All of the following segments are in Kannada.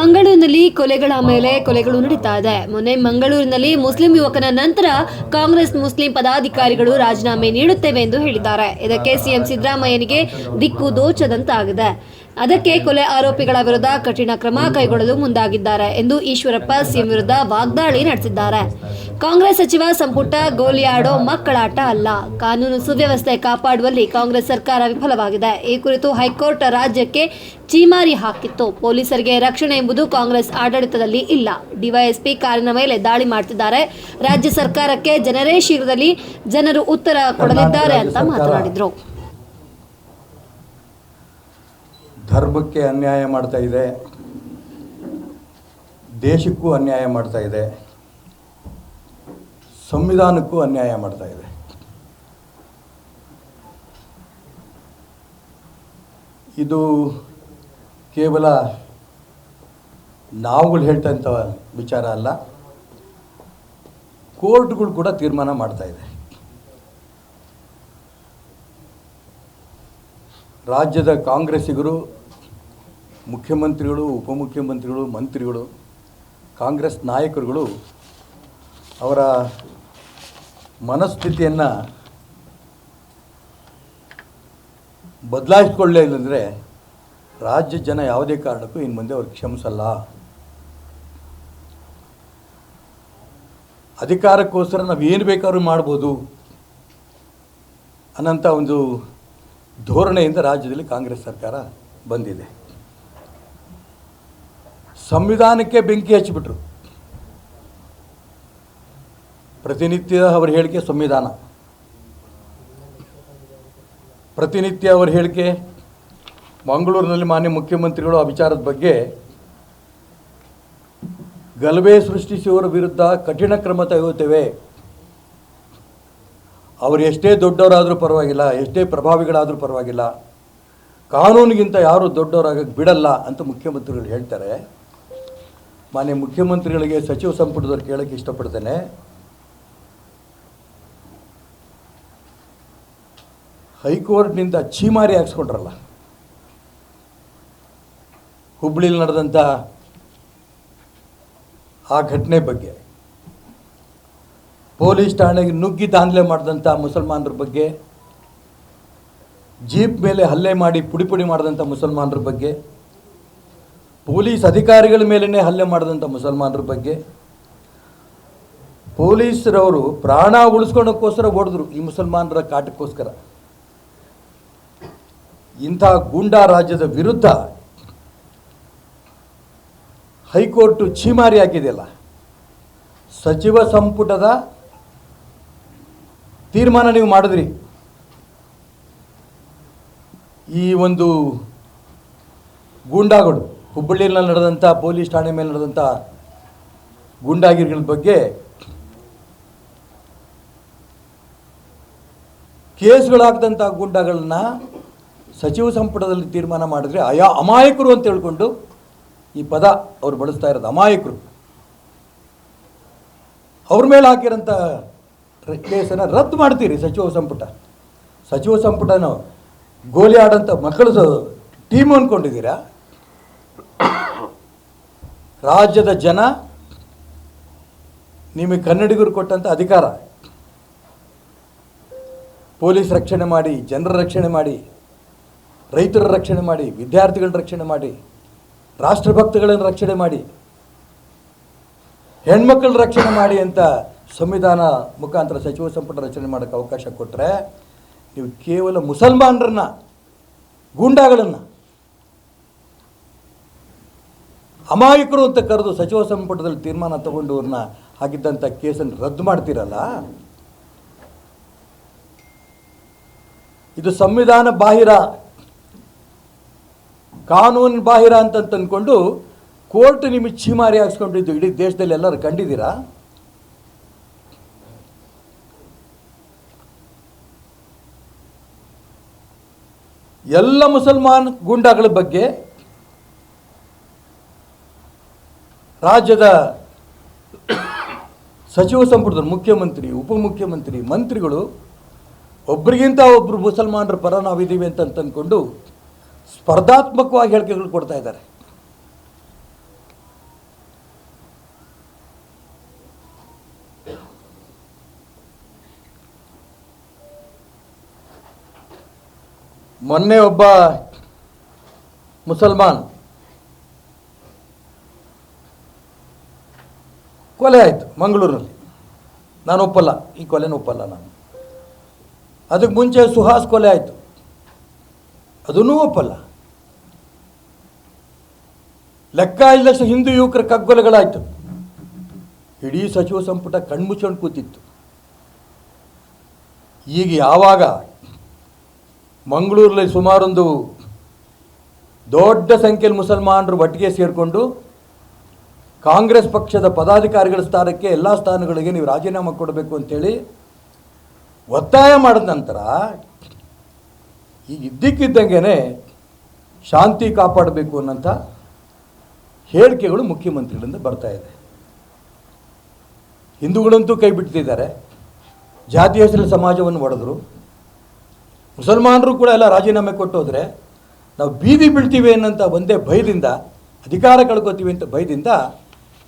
ಮಂಗಳೂರಿನಲ್ಲಿ ಕೊಲೆಗಳ ಮೇಲೆ ಕೊಲೆಗಳು ನಡೀತಾ ಇದೆ. ಮೊನ್ನೆ ಮಂಗಳೂರಿನಲ್ಲಿ ಮುಸ್ಲಿಂ ಯುವಕನ ನಂತರ ಕಾಂಗ್ರೆಸ್ ಮುಸ್ಲಿಂ ಪದಾಧಿಕಾರಿಗಳು ರಾಜೀನಾಮೆ ನೀಡುತ್ತೇವೆ ಎಂದು ಹೇಳಿದ್ದಾರೆ. ಇದಕ್ಕೆ ಸಿಎಂ ಸಿದ್ದರಾಮಯ್ಯನಿಗೆ ದಿಕ್ಕು ದೋಚದಂತಾಗಿದೆ. ಅದಕ್ಕೆ ಕೊಲೆ ಆರೋಪಿಗಳ ವಿರುದ್ಧ ಕಠಿಣ ಕ್ರಮ ಕೈಗೊಳ್ಳಲು ಮುಂದಾಗಿದ್ದಾರೆ ಎಂದು ಈಶ್ವರಪ್ಪ ಸಿಎಂ ವಿರುದ್ಧ ವಾಗ್ದಾಳಿ ನಡೆಸಿದ್ದಾರೆ. ಕಾಂಗ್ರೆಸ್ ಸಚಿವ ಸಂಪುಟ ಗೋಲಿಯಾಡೋ ಮಕ್ಕಳಾಟ ಅಲ್ಲ. ಕಾನೂನು ಸುವ್ಯವಸ್ಥೆ ಕಾಪಾಡುವಲ್ಲಿ ಕಾಂಗ್ರೆಸ್ ಸರ್ಕಾರ ವಿಫಲವಾಗಿದೆ. ಈ ಕುರಿತು ಹೈಕೋರ್ಟ್ ರಾಜ್ಯಕ್ಕೆ ಚೀಮಾರಿ ಹಾಕಿತ್ತು. ಪೊಲೀಸರಿಗೆ ರಕ್ಷಣೆ ಎಂಬುದು ಕಾಂಗ್ರೆಸ್ ಆಡಳಿತದಲ್ಲಿ ಇಲ್ಲ. ಡಿವೈಎಸ್ಪಿ ಕಾರಿನ ಮೇಲೆ ದಾಳಿ ಮಾಡ್ತಿದ್ದಾರೆ. ರಾಜ್ಯ ಸರ್ಕಾರಕ್ಕೆ ಜನರೇ ಶೀಘ್ರದಲ್ಲಿ ಜನರು ಉತ್ತರ ಕೊಡಲಿದ್ದಾರೆ ಅಂತ ಮಾತನಾಡಿದ್ರು. ಧರ್ಮಕ್ಕೆ ಅನ್ಯಾಯ ಮಾಡ್ತಾ ಇದೆ. ದೇಶಕ್ಕೂ ಅನ್ಯಾಯ ಮಾಡ್ತಾ ಇದೆ. ಸಂವಿಧಾನಕ್ಕೂ ಅನ್ಯಾಯ ಮಾಡ್ತಾ ಇದೆ. ಇದು ಕೇವಲ ನಾವುಗಳು ಹೇಳ್ತಂಥ ವಿಚಾರ ಅಲ್ಲ, ಕೋರ್ಟ್ಗಳು ಕೂಡ ತೀರ್ಮಾನ ಮಾಡ್ತಾ ಇದೆ. ರಾಜ್ಯದ ಕಾಂಗ್ರೆಸ್ಸಿಗರು ಮುಖ್ಯಮಂತ್ರಿಗಳು, ಉಪಮುಖ್ಯಮಂತ್ರಿಗಳು, ಮಂತ್ರಿಗಳು, ಕಾಂಗ್ರೆಸ್ ನಾಯಕರುಗಳು ಅವರ ಮನಸ್ಥಿತಿಯನ್ನು ಬದಲಾಯಿಸ್ಕೊಳ್ಳೇ ಇಲ್ಲಂದರೆ ರಾಜ್ಯ ಜನ ಯಾವುದೇ ಕಾರಣಕ್ಕೂ ಇನ್ನು ಮುಂದೆ ಅವ್ರಿಗೆ ಕ್ಷಮಿಸಲ್ಲ. ಅಧಿಕಾರಕ್ಕೋಸ್ಕರ ನಾವು ಏನು ಬೇಕಾದ್ರೂ ಮಾಡ್ಬೋದು ಅನ್ನೋಂಥ ಒಂದು ಧೋರಣೆಯಿಂದ ರಾಜ್ಯದಲ್ಲಿ ಕಾಂಗ್ರೆಸ್ ಸರ್ಕಾರ ಬಂದಿದೆ. ಸಂವಿಧಾನಕ್ಕೆ ಬೆಂಕಿ ಹಚ್ಚಿಬಿಟ್ರು. ಪ್ರತಿನಿತ್ಯ ಅವರ ಹೇಳಿಕೆ ಸಂವಿಧಾನ. ಪ್ರತಿನಿತ್ಯ ಅವರ ಹೇಳಿಕೆ ಮಂಗಳೂರಿನಲ್ಲಿ ಮಾನ್ಯ ಮುಖ್ಯಮಂತ್ರಿಗಳು ಆ ವಿಚಾರದ ಬಗ್ಗೆ ಗಲಭೆ ಸೃಷ್ಟಿಸುವವರ ವಿರುದ್ಧ ಕಠಿಣ ಕ್ರಮ ತೆಗೆಯುತ್ತೇವೆ. ಅವರು ಎಷ್ಟೇ ದೊಡ್ಡವರಾದರೂ ಪರವಾಗಿಲ್ಲ, ಎಷ್ಟೇ ಪ್ರಭಾವಿಗಳಾದರೂ ಪರವಾಗಿಲ್ಲ. ಕಾನೂನಿಗಿಂತ ಯಾರು ದೊಡ್ಡವರಾಗಕ್ಕೆ ಬಿಡಲ್ಲ ಅಂತ ಮುಖ್ಯಮಂತ್ರಿಗಳು ಹೇಳ್ತಾರೆ. ಮಾನ್ಯ ಮುಖ್ಯಮಂತ್ರಿಗಳಿಗೆ ಸಚಿವ ಸಂಪುಟದವ್ರು ಕೇಳೋಕ್ಕೆ ಇಷ್ಟಪಡ್ತೇನೆ. ಹೈಕೋರ್ಟ್ನಿಂದ ಛೀಮಾರಿ ಹಾಕ್ಸ್ಕೊಂಡ್ರಲ್ಲ. ಹುಬ್ಬಳ್ಳಿಲಿ ನಡೆದಂಥ ಆ ಘಟನೆ ಬಗ್ಗೆ, ಪೊಲೀಸ್ ಠಾಣೆಗೆ ನುಗ್ಗಿ ದಾಂಧಲೆ ಮಾಡಿದಂಥ ಮುಸಲ್ಮಾನರ ಬಗ್ಗೆ, ಜೀಪ್ ಮೇಲೆ ಹಲ್ಲೆ ಮಾಡಿ ಪುಡಿ ಪುಡಿ ಮಾಡಿದಂಥ ಮುಸಲ್ಮಾನರ ಬಗ್ಗೆ ಪೊಲೀಸ್ ಅಧಿಕಾರಿಗಳ ಮೇಲೇ ಹಲ್ಲೆ ಮಾಡಿದಂಥ ಮುಸಲ್ಮಾನರ ಬಗ್ಗೆ ಪೊಲೀಸರವರು ಪ್ರಾಣ ಉಳಿಸ್ಕೊಳಕ್ಕೋಸ್ಕರ ಓಡಿದ್ರು ಈ ಮುಸಲ್ಮಾನರ ಕಾಟಕ್ಕೋಸ್ಕರ. ಇಂಥ ಗೂಂಡಾ ರಾಜ್ಯದ ವಿರುದ್ಧ ಹೈಕೋರ್ಟು ಛೀಮಾರಿ ಹಾಕಿದೆಯಲ್ಲ, ಸಚಿವ ಸಂಪುಟದ ತೀರ್ಮಾನ ನೀವು ಮಾಡಿದ್ರಿ. ಈ ಒಂದು ಗೂಂಡಾಗಳು ಹುಬ್ಬಳ್ಳಿಯಲ್ಲಿ ನಡೆದಂಥ, ಪೊಲೀಸ್ ಠಾಣೆ ಮೇಲೆ ನಡೆದಂಥ ಗುಂಡಾಗಿರಿಗಳ ಬಗ್ಗೆ ಕೇಸ್ಗಳಾಗ್ದಂಥ ಗುಂಡಾಗಳನ್ನ ಸಚಿವ ಸಂಪುಟದಲ್ಲಿ ತೀರ್ಮಾನ ಮಾಡಿದ್ರೆ ಅಯಾ ಅಮಾಯಕರು ಅಂತ ಹೇಳ್ಕೊಂಡು ಈ ಪದ ಅವ್ರು ಬಳಸ್ತಾ ಇರೋದು, ಅಮಾಯಕರು. ಅವ್ರ ಮೇಲೆ ಹಾಕಿರೋಂಥ ಕೇಸನ್ನು ರದ್ದು ಮಾಡ್ತೀರಿ ಸಚಿವ ಸಂಪುಟ. ಸಚಿವ ಸಂಪುಟನ ಗೋಲಿ ಆಡೋಂಥ ಮಕ್ಕಳದು ಟೀಮ್ ಅಂದ್ಕೊಂಡಿದ್ದೀರಾ ರಾಜ್ಯದ ಜನ ನಿಮಗೆ ಕನ್ನಡಿಗರು ಕೊಟ್ಟಂಥ ಅಧಿಕಾರ. ಪೊಲೀಸ್ ರಕ್ಷಣೆ ಮಾಡಿ, ಜನರ ರಕ್ಷಣೆ ಮಾಡಿ, ರೈತರ ರಕ್ಷಣೆ ಮಾಡಿ, ವಿದ್ಯಾರ್ಥಿಗಳ ರಕ್ಷಣೆ ಮಾಡಿ, ರಾಷ್ಟ್ರಭಕ್ತಗಳನ್ನು ರಕ್ಷಣೆ ಮಾಡಿ ಹೆಣ್ಮಕ್ಳ ರಕ್ಷಣೆ ಮಾಡಿ ಅಂತ ಸಂವಿಧಾನ ಮುಖಾಂತರ ಸಚಿವ ಸಂಪುಟ ರಚನೆ ಮಾಡೋಕ್ಕೆ ಅವಕಾಶ ಕೊಟ್ಟರೆ ನೀವು ಕೇವಲ ಮುಸಲ್ಮಾನರನ್ನ, ಗೂಂಡಾಗಳನ್ನು ಅಮಾಯಕರು ಅಂತ ಕರೆದು ಸಚಿವ ಸಂಪುಟದಲ್ಲಿ ತೀರ್ಮಾನ ತಗೊಂಡು ಅವ್ರನ್ನ ಹಾಕಿದ್ದಂಥ ಕೇಸನ್ನು ರದ್ದು ಮಾಡ್ತೀರಲ್ಲ? ಇದು ಸಂವಿಧಾನ ಬಾಹಿರ ಕಾನೂನು ಬಾಹಿರ ಅಂತ ಅಂದ್ಕೊಂಡು ಕೋರ್ಟ್ ನಿಮಗೆ ಛೀಮಾರಿ ಹಾಕ್ಸ್ಕೊಂಡಿದ್ದು ಇಡೀ ದೇಶದಲ್ಲಿ ಎಲ್ಲರೂ ಕಂಡಿದ್ದೀರಾ? ಎಲ್ಲ ಮುಸಲ್ಮಾನ್ ಗುಂಡಾಗಳ ಬಗ್ಗೆ ರಾಜ್ಯದ ಸಚಿವ ಸಂಪುಟದ ಮುಖ್ಯಮಂತ್ರಿ ಉಪಮುಖ್ಯಮಂತ್ರಿ ಮಂತ್ರಿಗಳು ಒಬ್ರಿಗಿಂತ ಒಬ್ಬರು ಮುಸಲ್ಮಾನರ ಪರ ನಾವಿದ್ದೀವಿ ಅಂತ ಅಂತಂದ್ಕೊಂಡು ಸ್ಪರ್ಧಾತ್ಮಕವಾಗಿ ಹೇಳಿಕೆಗಳು ಕೊಡ್ತಾ ಇದ್ದಾರೆ. ಮೊನ್ನೆ ಒಬ್ಬ ಮುಸಲ್ಮಾನ್ ಕೊಲೆ ಆಯಿತು ಮಂಗಳೂರಲ್ಲಿ. ನಾನು ಒಪ್ಪಲ್ಲ, ಈ ಕೊಲೆನ ಒಪ್ಪಲ್ಲ ನಾನು. ಅದಕ್ಕೆ ಮುಂಚೆ ಸುಹಾಸ್ ಕೊಲೆ ಆಯಿತು. ಅದನ್ನೂ ಒಪ್ಪಲ್ಲ. ಲೆಕ್ಕ ಇಲ್ಲದಷ್ಟು ಹಿಂದೂ ಯುವಕರ ಕಗ್ಗೊಲೆಗಳಾಯಿತು. ಇಡೀ ಸಚಿವ ಸಂಪುಟ ಕಣ್ಮುಚ್ಕೊಂಡು ಕೂತಿತ್ತು. ಈಗ ಯಾವಾಗ ಮಂಗಳೂರಲ್ಲಿ ಸುಮಾರೊಂದು ದೊಡ್ಡ ಸಂಖ್ಯೆಯಲ್ಲಿ ಮುಸಲ್ಮಾನರು ಒಟ್ಟಿಗೆ ಸೇರಿಕೊಂಡು ಕಾಂಗ್ರೆಸ್ ಪಕ್ಷದ ಪದಾಧಿಕಾರಿಗಳ ಸ್ಥಾನಕ್ಕೆ ಎಲ್ಲ ಸ್ಥಾನಗಳಿಗೆ ನೀವು ರಾಜೀನಾಮೆ ಕೊಡಬೇಕು ಅಂತೇಳಿ ಒತ್ತಾಯ ಮಾಡಿದ ನಂತರ ಈಗ ಇದ್ದಕ್ಕಿದ್ದಂಗೆ ಶಾಂತಿ ಕಾಪಾಡಬೇಕು ಅನ್ನೋಂಥ ಹೇಳಿಕೆಗಳು ಮುಖ್ಯಮಂತ್ರಿಗಳಿಂದ ಬರ್ತಾ ಇದೆ. ಹಿಂದೂಗಳಂತೂ ಕೈ ಬಿಟ್ಟಿದ್ದಾರೆ. ಜಾತಿ ಹೆಸರಲ್ಲಿ ಸಮಾಜವನ್ನು ಒಡೆದ್ರು. ಮುಸಲ್ಮಾನರು ಕೂಡ ಎಲ್ಲ ರಾಜೀನಾಮೆ ಕೊಟ್ಟೋದ್ರೆ ನಾವು ಬೀದಿ ಬೀಳ್ತೀವಿ ಅನ್ನೋಂಥ ಒಂದೇ ಭಯದಿಂದ, ಅಧಿಕಾರ ಕಳ್ಕೊತೀವಿ ಅಂತ ಭಯದಿಂದ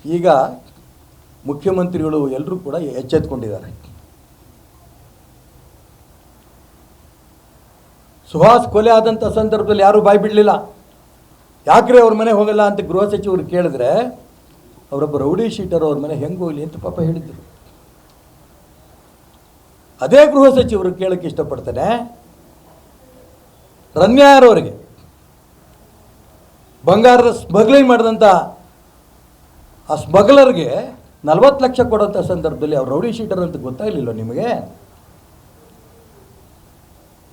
ಈಗ ಮುಖ್ಯಮಂತ್ರಿಗಳು ಎಲ್ಲರೂ ಕೂಡ ಎಚ್ಚೆತ್ಕೊಂಡಿದ್ದಾರೆ. ಸುಹಾಸ್ ಕೊಲೆ ಆದಂಥ ಸಂದರ್ಭದಲ್ಲಿ ಯಾರೂ ಬಾಯಿ ಬಿಡಲಿಲ್ಲ. ಯಾಕ್ರೆ ಅವ್ರ ಮನೆ ಹೋಗಲ್ಲ ಅಂತ ಗೃಹ ಸಚಿವರು ಕೇಳಿದ್ರೆ ಅವರೊಬ್ಬ ರೌಡಿ ಶೀಟರ್ ಅವ್ರ ಮನೆ ಹೆಂಗೆ ಹೋಗಲಿ ಅಂತ ಪಾಪ ಹೇಳಿದರು. ಅದೇ ಗೃಹ ಸಚಿವರು ಕೇಳಕ್ಕೆ ಇಷ್ಟಪಡ್ತಾನೆ. ರನ್ಯಾರವರಿಗೆ ಬಂಗಾರದ ಸ್ಮಗ್ಲಿಂಗ್ ಮಾಡಿದಂಥ ಆ ಸ್ಮಗ್ಲರ್ಗೆ ನಲವತ್ತು ಲಕ್ಷ ಕೊಡೋಂಥ ಸಂದರ್ಭದಲ್ಲಿ ಅವ್ರು ರೌಡಿ ಶೀಟರ್ ಅಂತ ಗೊತ್ತಾಗಲಿಲ್ಲ ನಿಮಗೆ?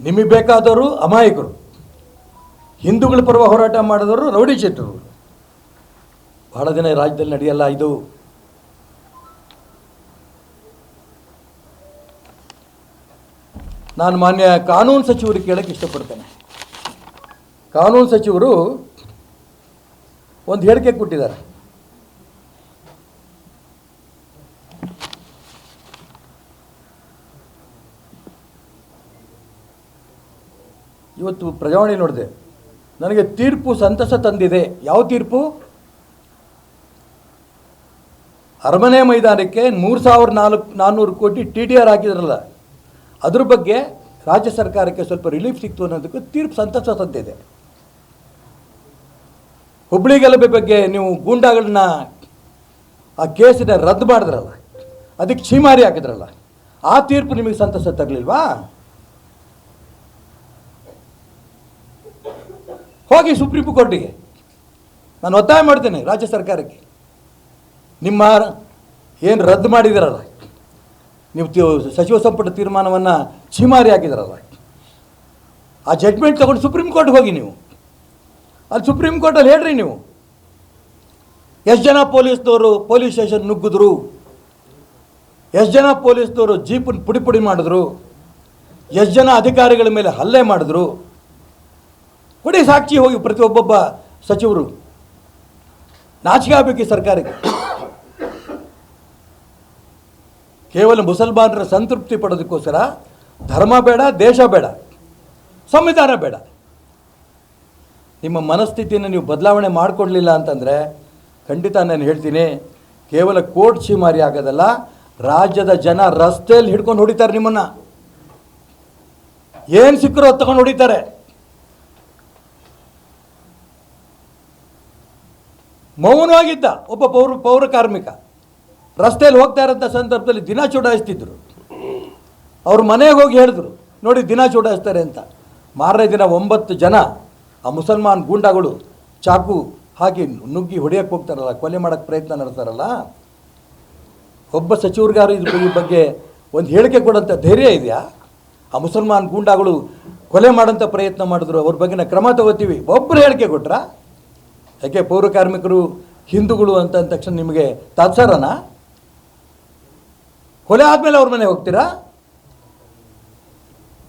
ನಿಮಗೆ ಬೇಕಾದವರು ಅಮಾಯಕರು. ಹಿಂದೂಗಳ ಪರವ ಹೋರಾಟ ಮಾಡಿದವರು ರೌಡಿ ಶೀಟರು ಬಹಳ ದಿನ ರಾಜ್ಯದಲ್ಲಿ ನಡೆಯಲ್ಲ ಇದು. ನಾನು ಮಾನ್ಯ ಕಾನೂನು ಸಚಿವರಿಗೆ ಕೇಳಕ್ಕೆ ಇಷ್ಟಪಡ್ತೇನೆ. ಕಾನೂನು ಸಚಿವರು ಒಂದು ಹೇಳಿಕೆ ಕೊಟ್ಟಿದ್ದಾರೆ. ಇವತ್ತು ಪ್ರಜಾವಾಣಿ ನೋಡಿದೆ. ನನಗೆ ತೀರ್ಪು ಸಂತಸ ತಂದಿದೆ. ಯಾವ ತೀರ್ಪು? ಅರಮನೆ ಮೈದಾನಕ್ಕೆ ಮೂರು ಸಾವಿರದ ನಾಲ್ಕು ನಾನ್ನೂರು ಕೋಟಿ ಟಿ ಡಿ ಆರ್ ಹಾಕಿದ್ರಲ್ಲ, ಅದ್ರ ಬಗ್ಗೆ ರಾಜ್ಯ ಸರ್ಕಾರಕ್ಕೆ ಸ್ವಲ್ಪ ರಿಲೀಫ್ ಸಿಕ್ತು ಅನ್ನೋದಕ್ಕೆ ತೀರ್ಪು ಸಂತಸ ತಂದಿದೆ. ಹುಬ್ಬಳ್ಳಿ ಗಲಭೆ ಬಗ್ಗೆ ನೀವು ಗೂಂಡಾಗಳನ್ನ ಆ ಕೇಸಿನ ರದ್ದು ಮಾಡಿದ್ರಲ್ಲ, ಅದಕ್ಕೆ ಛೀಮಾರಿ ಹಾಕಿದ್ರಲ್ಲ, ಆ ತೀರ್ಪು ನಿಮಗೆ ಸಂತಸ ತರಲಿಲ್ವಾ? ಹೋಗಿ ಸುಪ್ರೀಂ ಕೋರ್ಟಿಗೆ. ನಾನು ಒತ್ತಾಯ ಮಾಡ್ತೇನೆ ರಾಜ್ಯ ಸರ್ಕಾರಕ್ಕೆ. ನಿಮ್ಮ ಏನು ರದ್ದು ಮಾಡಿದಿರಲ್ಲ? ನೀವು ಸಚಿವ ಸಂಪುಟ ತೀರ್ಮಾನವನ್ನು ಛೀಮಾರಿ ಹಾಕಿದಿರಲ್ಲ? ಆ ಜಡ್ಮೆಂಟ್ ತಗೊಂಡು ಸುಪ್ರೀಂ ಕೋರ್ಟ್ಗೆ ಹೋಗಿ ನೀವು. ಅಲ್ಲಿ ಸುಪ್ರೀಂ ಕೋರ್ಟಲ್ಲಿ ಹೇಳ್ರಿ ನೀವು. ಎಷ್ಟು ಜನ ಪೊಲೀಸ್ನವರು ಪೊಲೀಸ್ ಸ್ಟೇಷನ್ ನುಗ್ಗಿದ್ರು. ಎಷ್ಟು ಜನ ಪೊಲೀಸ್ನವರು ಜೀಪನ್ನು ಪುಡಿ ಪುಡಿ ಮಾಡಿದ್ರು. ಎಷ್ಟು ಜನ ಅಧಿಕಾರಿಗಳ ಮೇಲೆ ಹಲ್ಲೆ ಮಾಡಿದ್ರು. ಕೊಡಿ ಸಾಕ್ಷಿ ಹೋಗಿ ಪ್ರತಿ ಒಬ್ಬೊಬ್ಬ ಸಚಿವರು. ನಾಚಿಕೆ ಆಗಬೇಕು ಸರ್ಕಾರಕ್ಕೆ. ಕೇವಲ ಮುಸಲ್ಮಾನರ ಸಂತೃಪ್ತಿ ಪಡೋದಕ್ಕೋಸ್ಕರ ಧರ್ಮ ಬೇಡ, ದೇಶ ಬೇಡ, ಸಂವಿಧಾನ ಬೇಡ. ನಿಮ್ಮ ಮನಸ್ಥಿತಿಯನ್ನು ನೀವು ಬದಲಾವಣೆ ಮಾಡಿಕೊಡ್ಲಿಲ್ಲ ಅಂತಂದರೆ ಖಂಡಿತ ನಾನು ಹೇಳ್ತೀನಿ, ಕೇವಲ ಕೋರ್ಟ್ ಚೀಮಾರಿ ಆಗೋದಲ್ಲ, ರಾಜ್ಯದ ಜನ ರಸ್ತೆಯಲ್ಲಿ ಹಿಡ್ಕೊಂಡು ಹೊಡಿತಾರೆ ನಿಮ್ಮನ್ನು. ಏನು ಸಿಕ್ಕರೋ ತಗೊಂಡು ಹೊಡಿತಾರೆ. ಮೌನವಾಗಿದ್ದ ಒಬ್ಬ ಪೌರ ಪೌರ ಕಾರ್ಮಿಕ. ರಸ್ತೆಯಲ್ಲಿ ಹೋಗ್ತಾ ಇರೋಂಥ ಸಂದರ್ಭದಲ್ಲಿ ದಿನ ಚುಡಾಯಿಸ್ತಿದ್ರು. ಅವ್ರ ಮನೆಗೆ ಹೋಗಿ ಹೇಳಿದ್ರು, ನೋಡಿ ದಿನ ಚುಡಾಯಿಸ್ತಾರೆ ಅಂತ. ಮಾರನೇ ದಿನ ಒಂಬತ್ತು ಜನ ಆ ಮುಸಲ್ಮಾನ್ ಗೂಂಡಾಗಳು ಚಾಕು ಹಾಕಿ ನುಗ್ಗಿ ಹೊಡೆಯಕ್ಕೆ ಹೋಗ್ತಾರಲ್ಲ, ಕೊಲೆ ಮಾಡೋಕ್ಕೆ ಪ್ರಯತ್ನ ನಡೆಸ್ತಾರಲ್ಲ? ಒಬ್ಬ ಸಚಿವರಿಗಾರು ಇದ್ರ ಬಗ್ಗೆ ಒಂದು ಹೇಳಿಕೆ ಕೊಡೋಂಥ ಧೈರ್ಯ ಇದೆಯಾ? ಆ ಮುಸಲ್ಮಾನ್ ಗೂಂಡಾಗಳು ಕೊಲೆ ಮಾಡೋಂಥ ಪ್ರಯತ್ನ ಮಾಡಿದ್ರು, ಅವ್ರ ಬಗ್ಗೆನ ಕ್ರಮ ತಗೋತೀವಿ. ಒಬ್ಬರು ಹೇಳಿಕೆ ಕೊಟ್ರಾ? ಯಾಕೆ ಪೌರ ಕಾರ್ಮಿಕರು ಹಿಂದೂಗಳು ಅಂತ ಅಂದ ತಕ್ಷಣ ನಿಮಗೆ ತಾತ್ಸಾರನ? ಕೊಲೆ ಆದಮೇಲೆ ಅವ್ರ ಮನೆ ಹೋಗ್ತೀರಾ?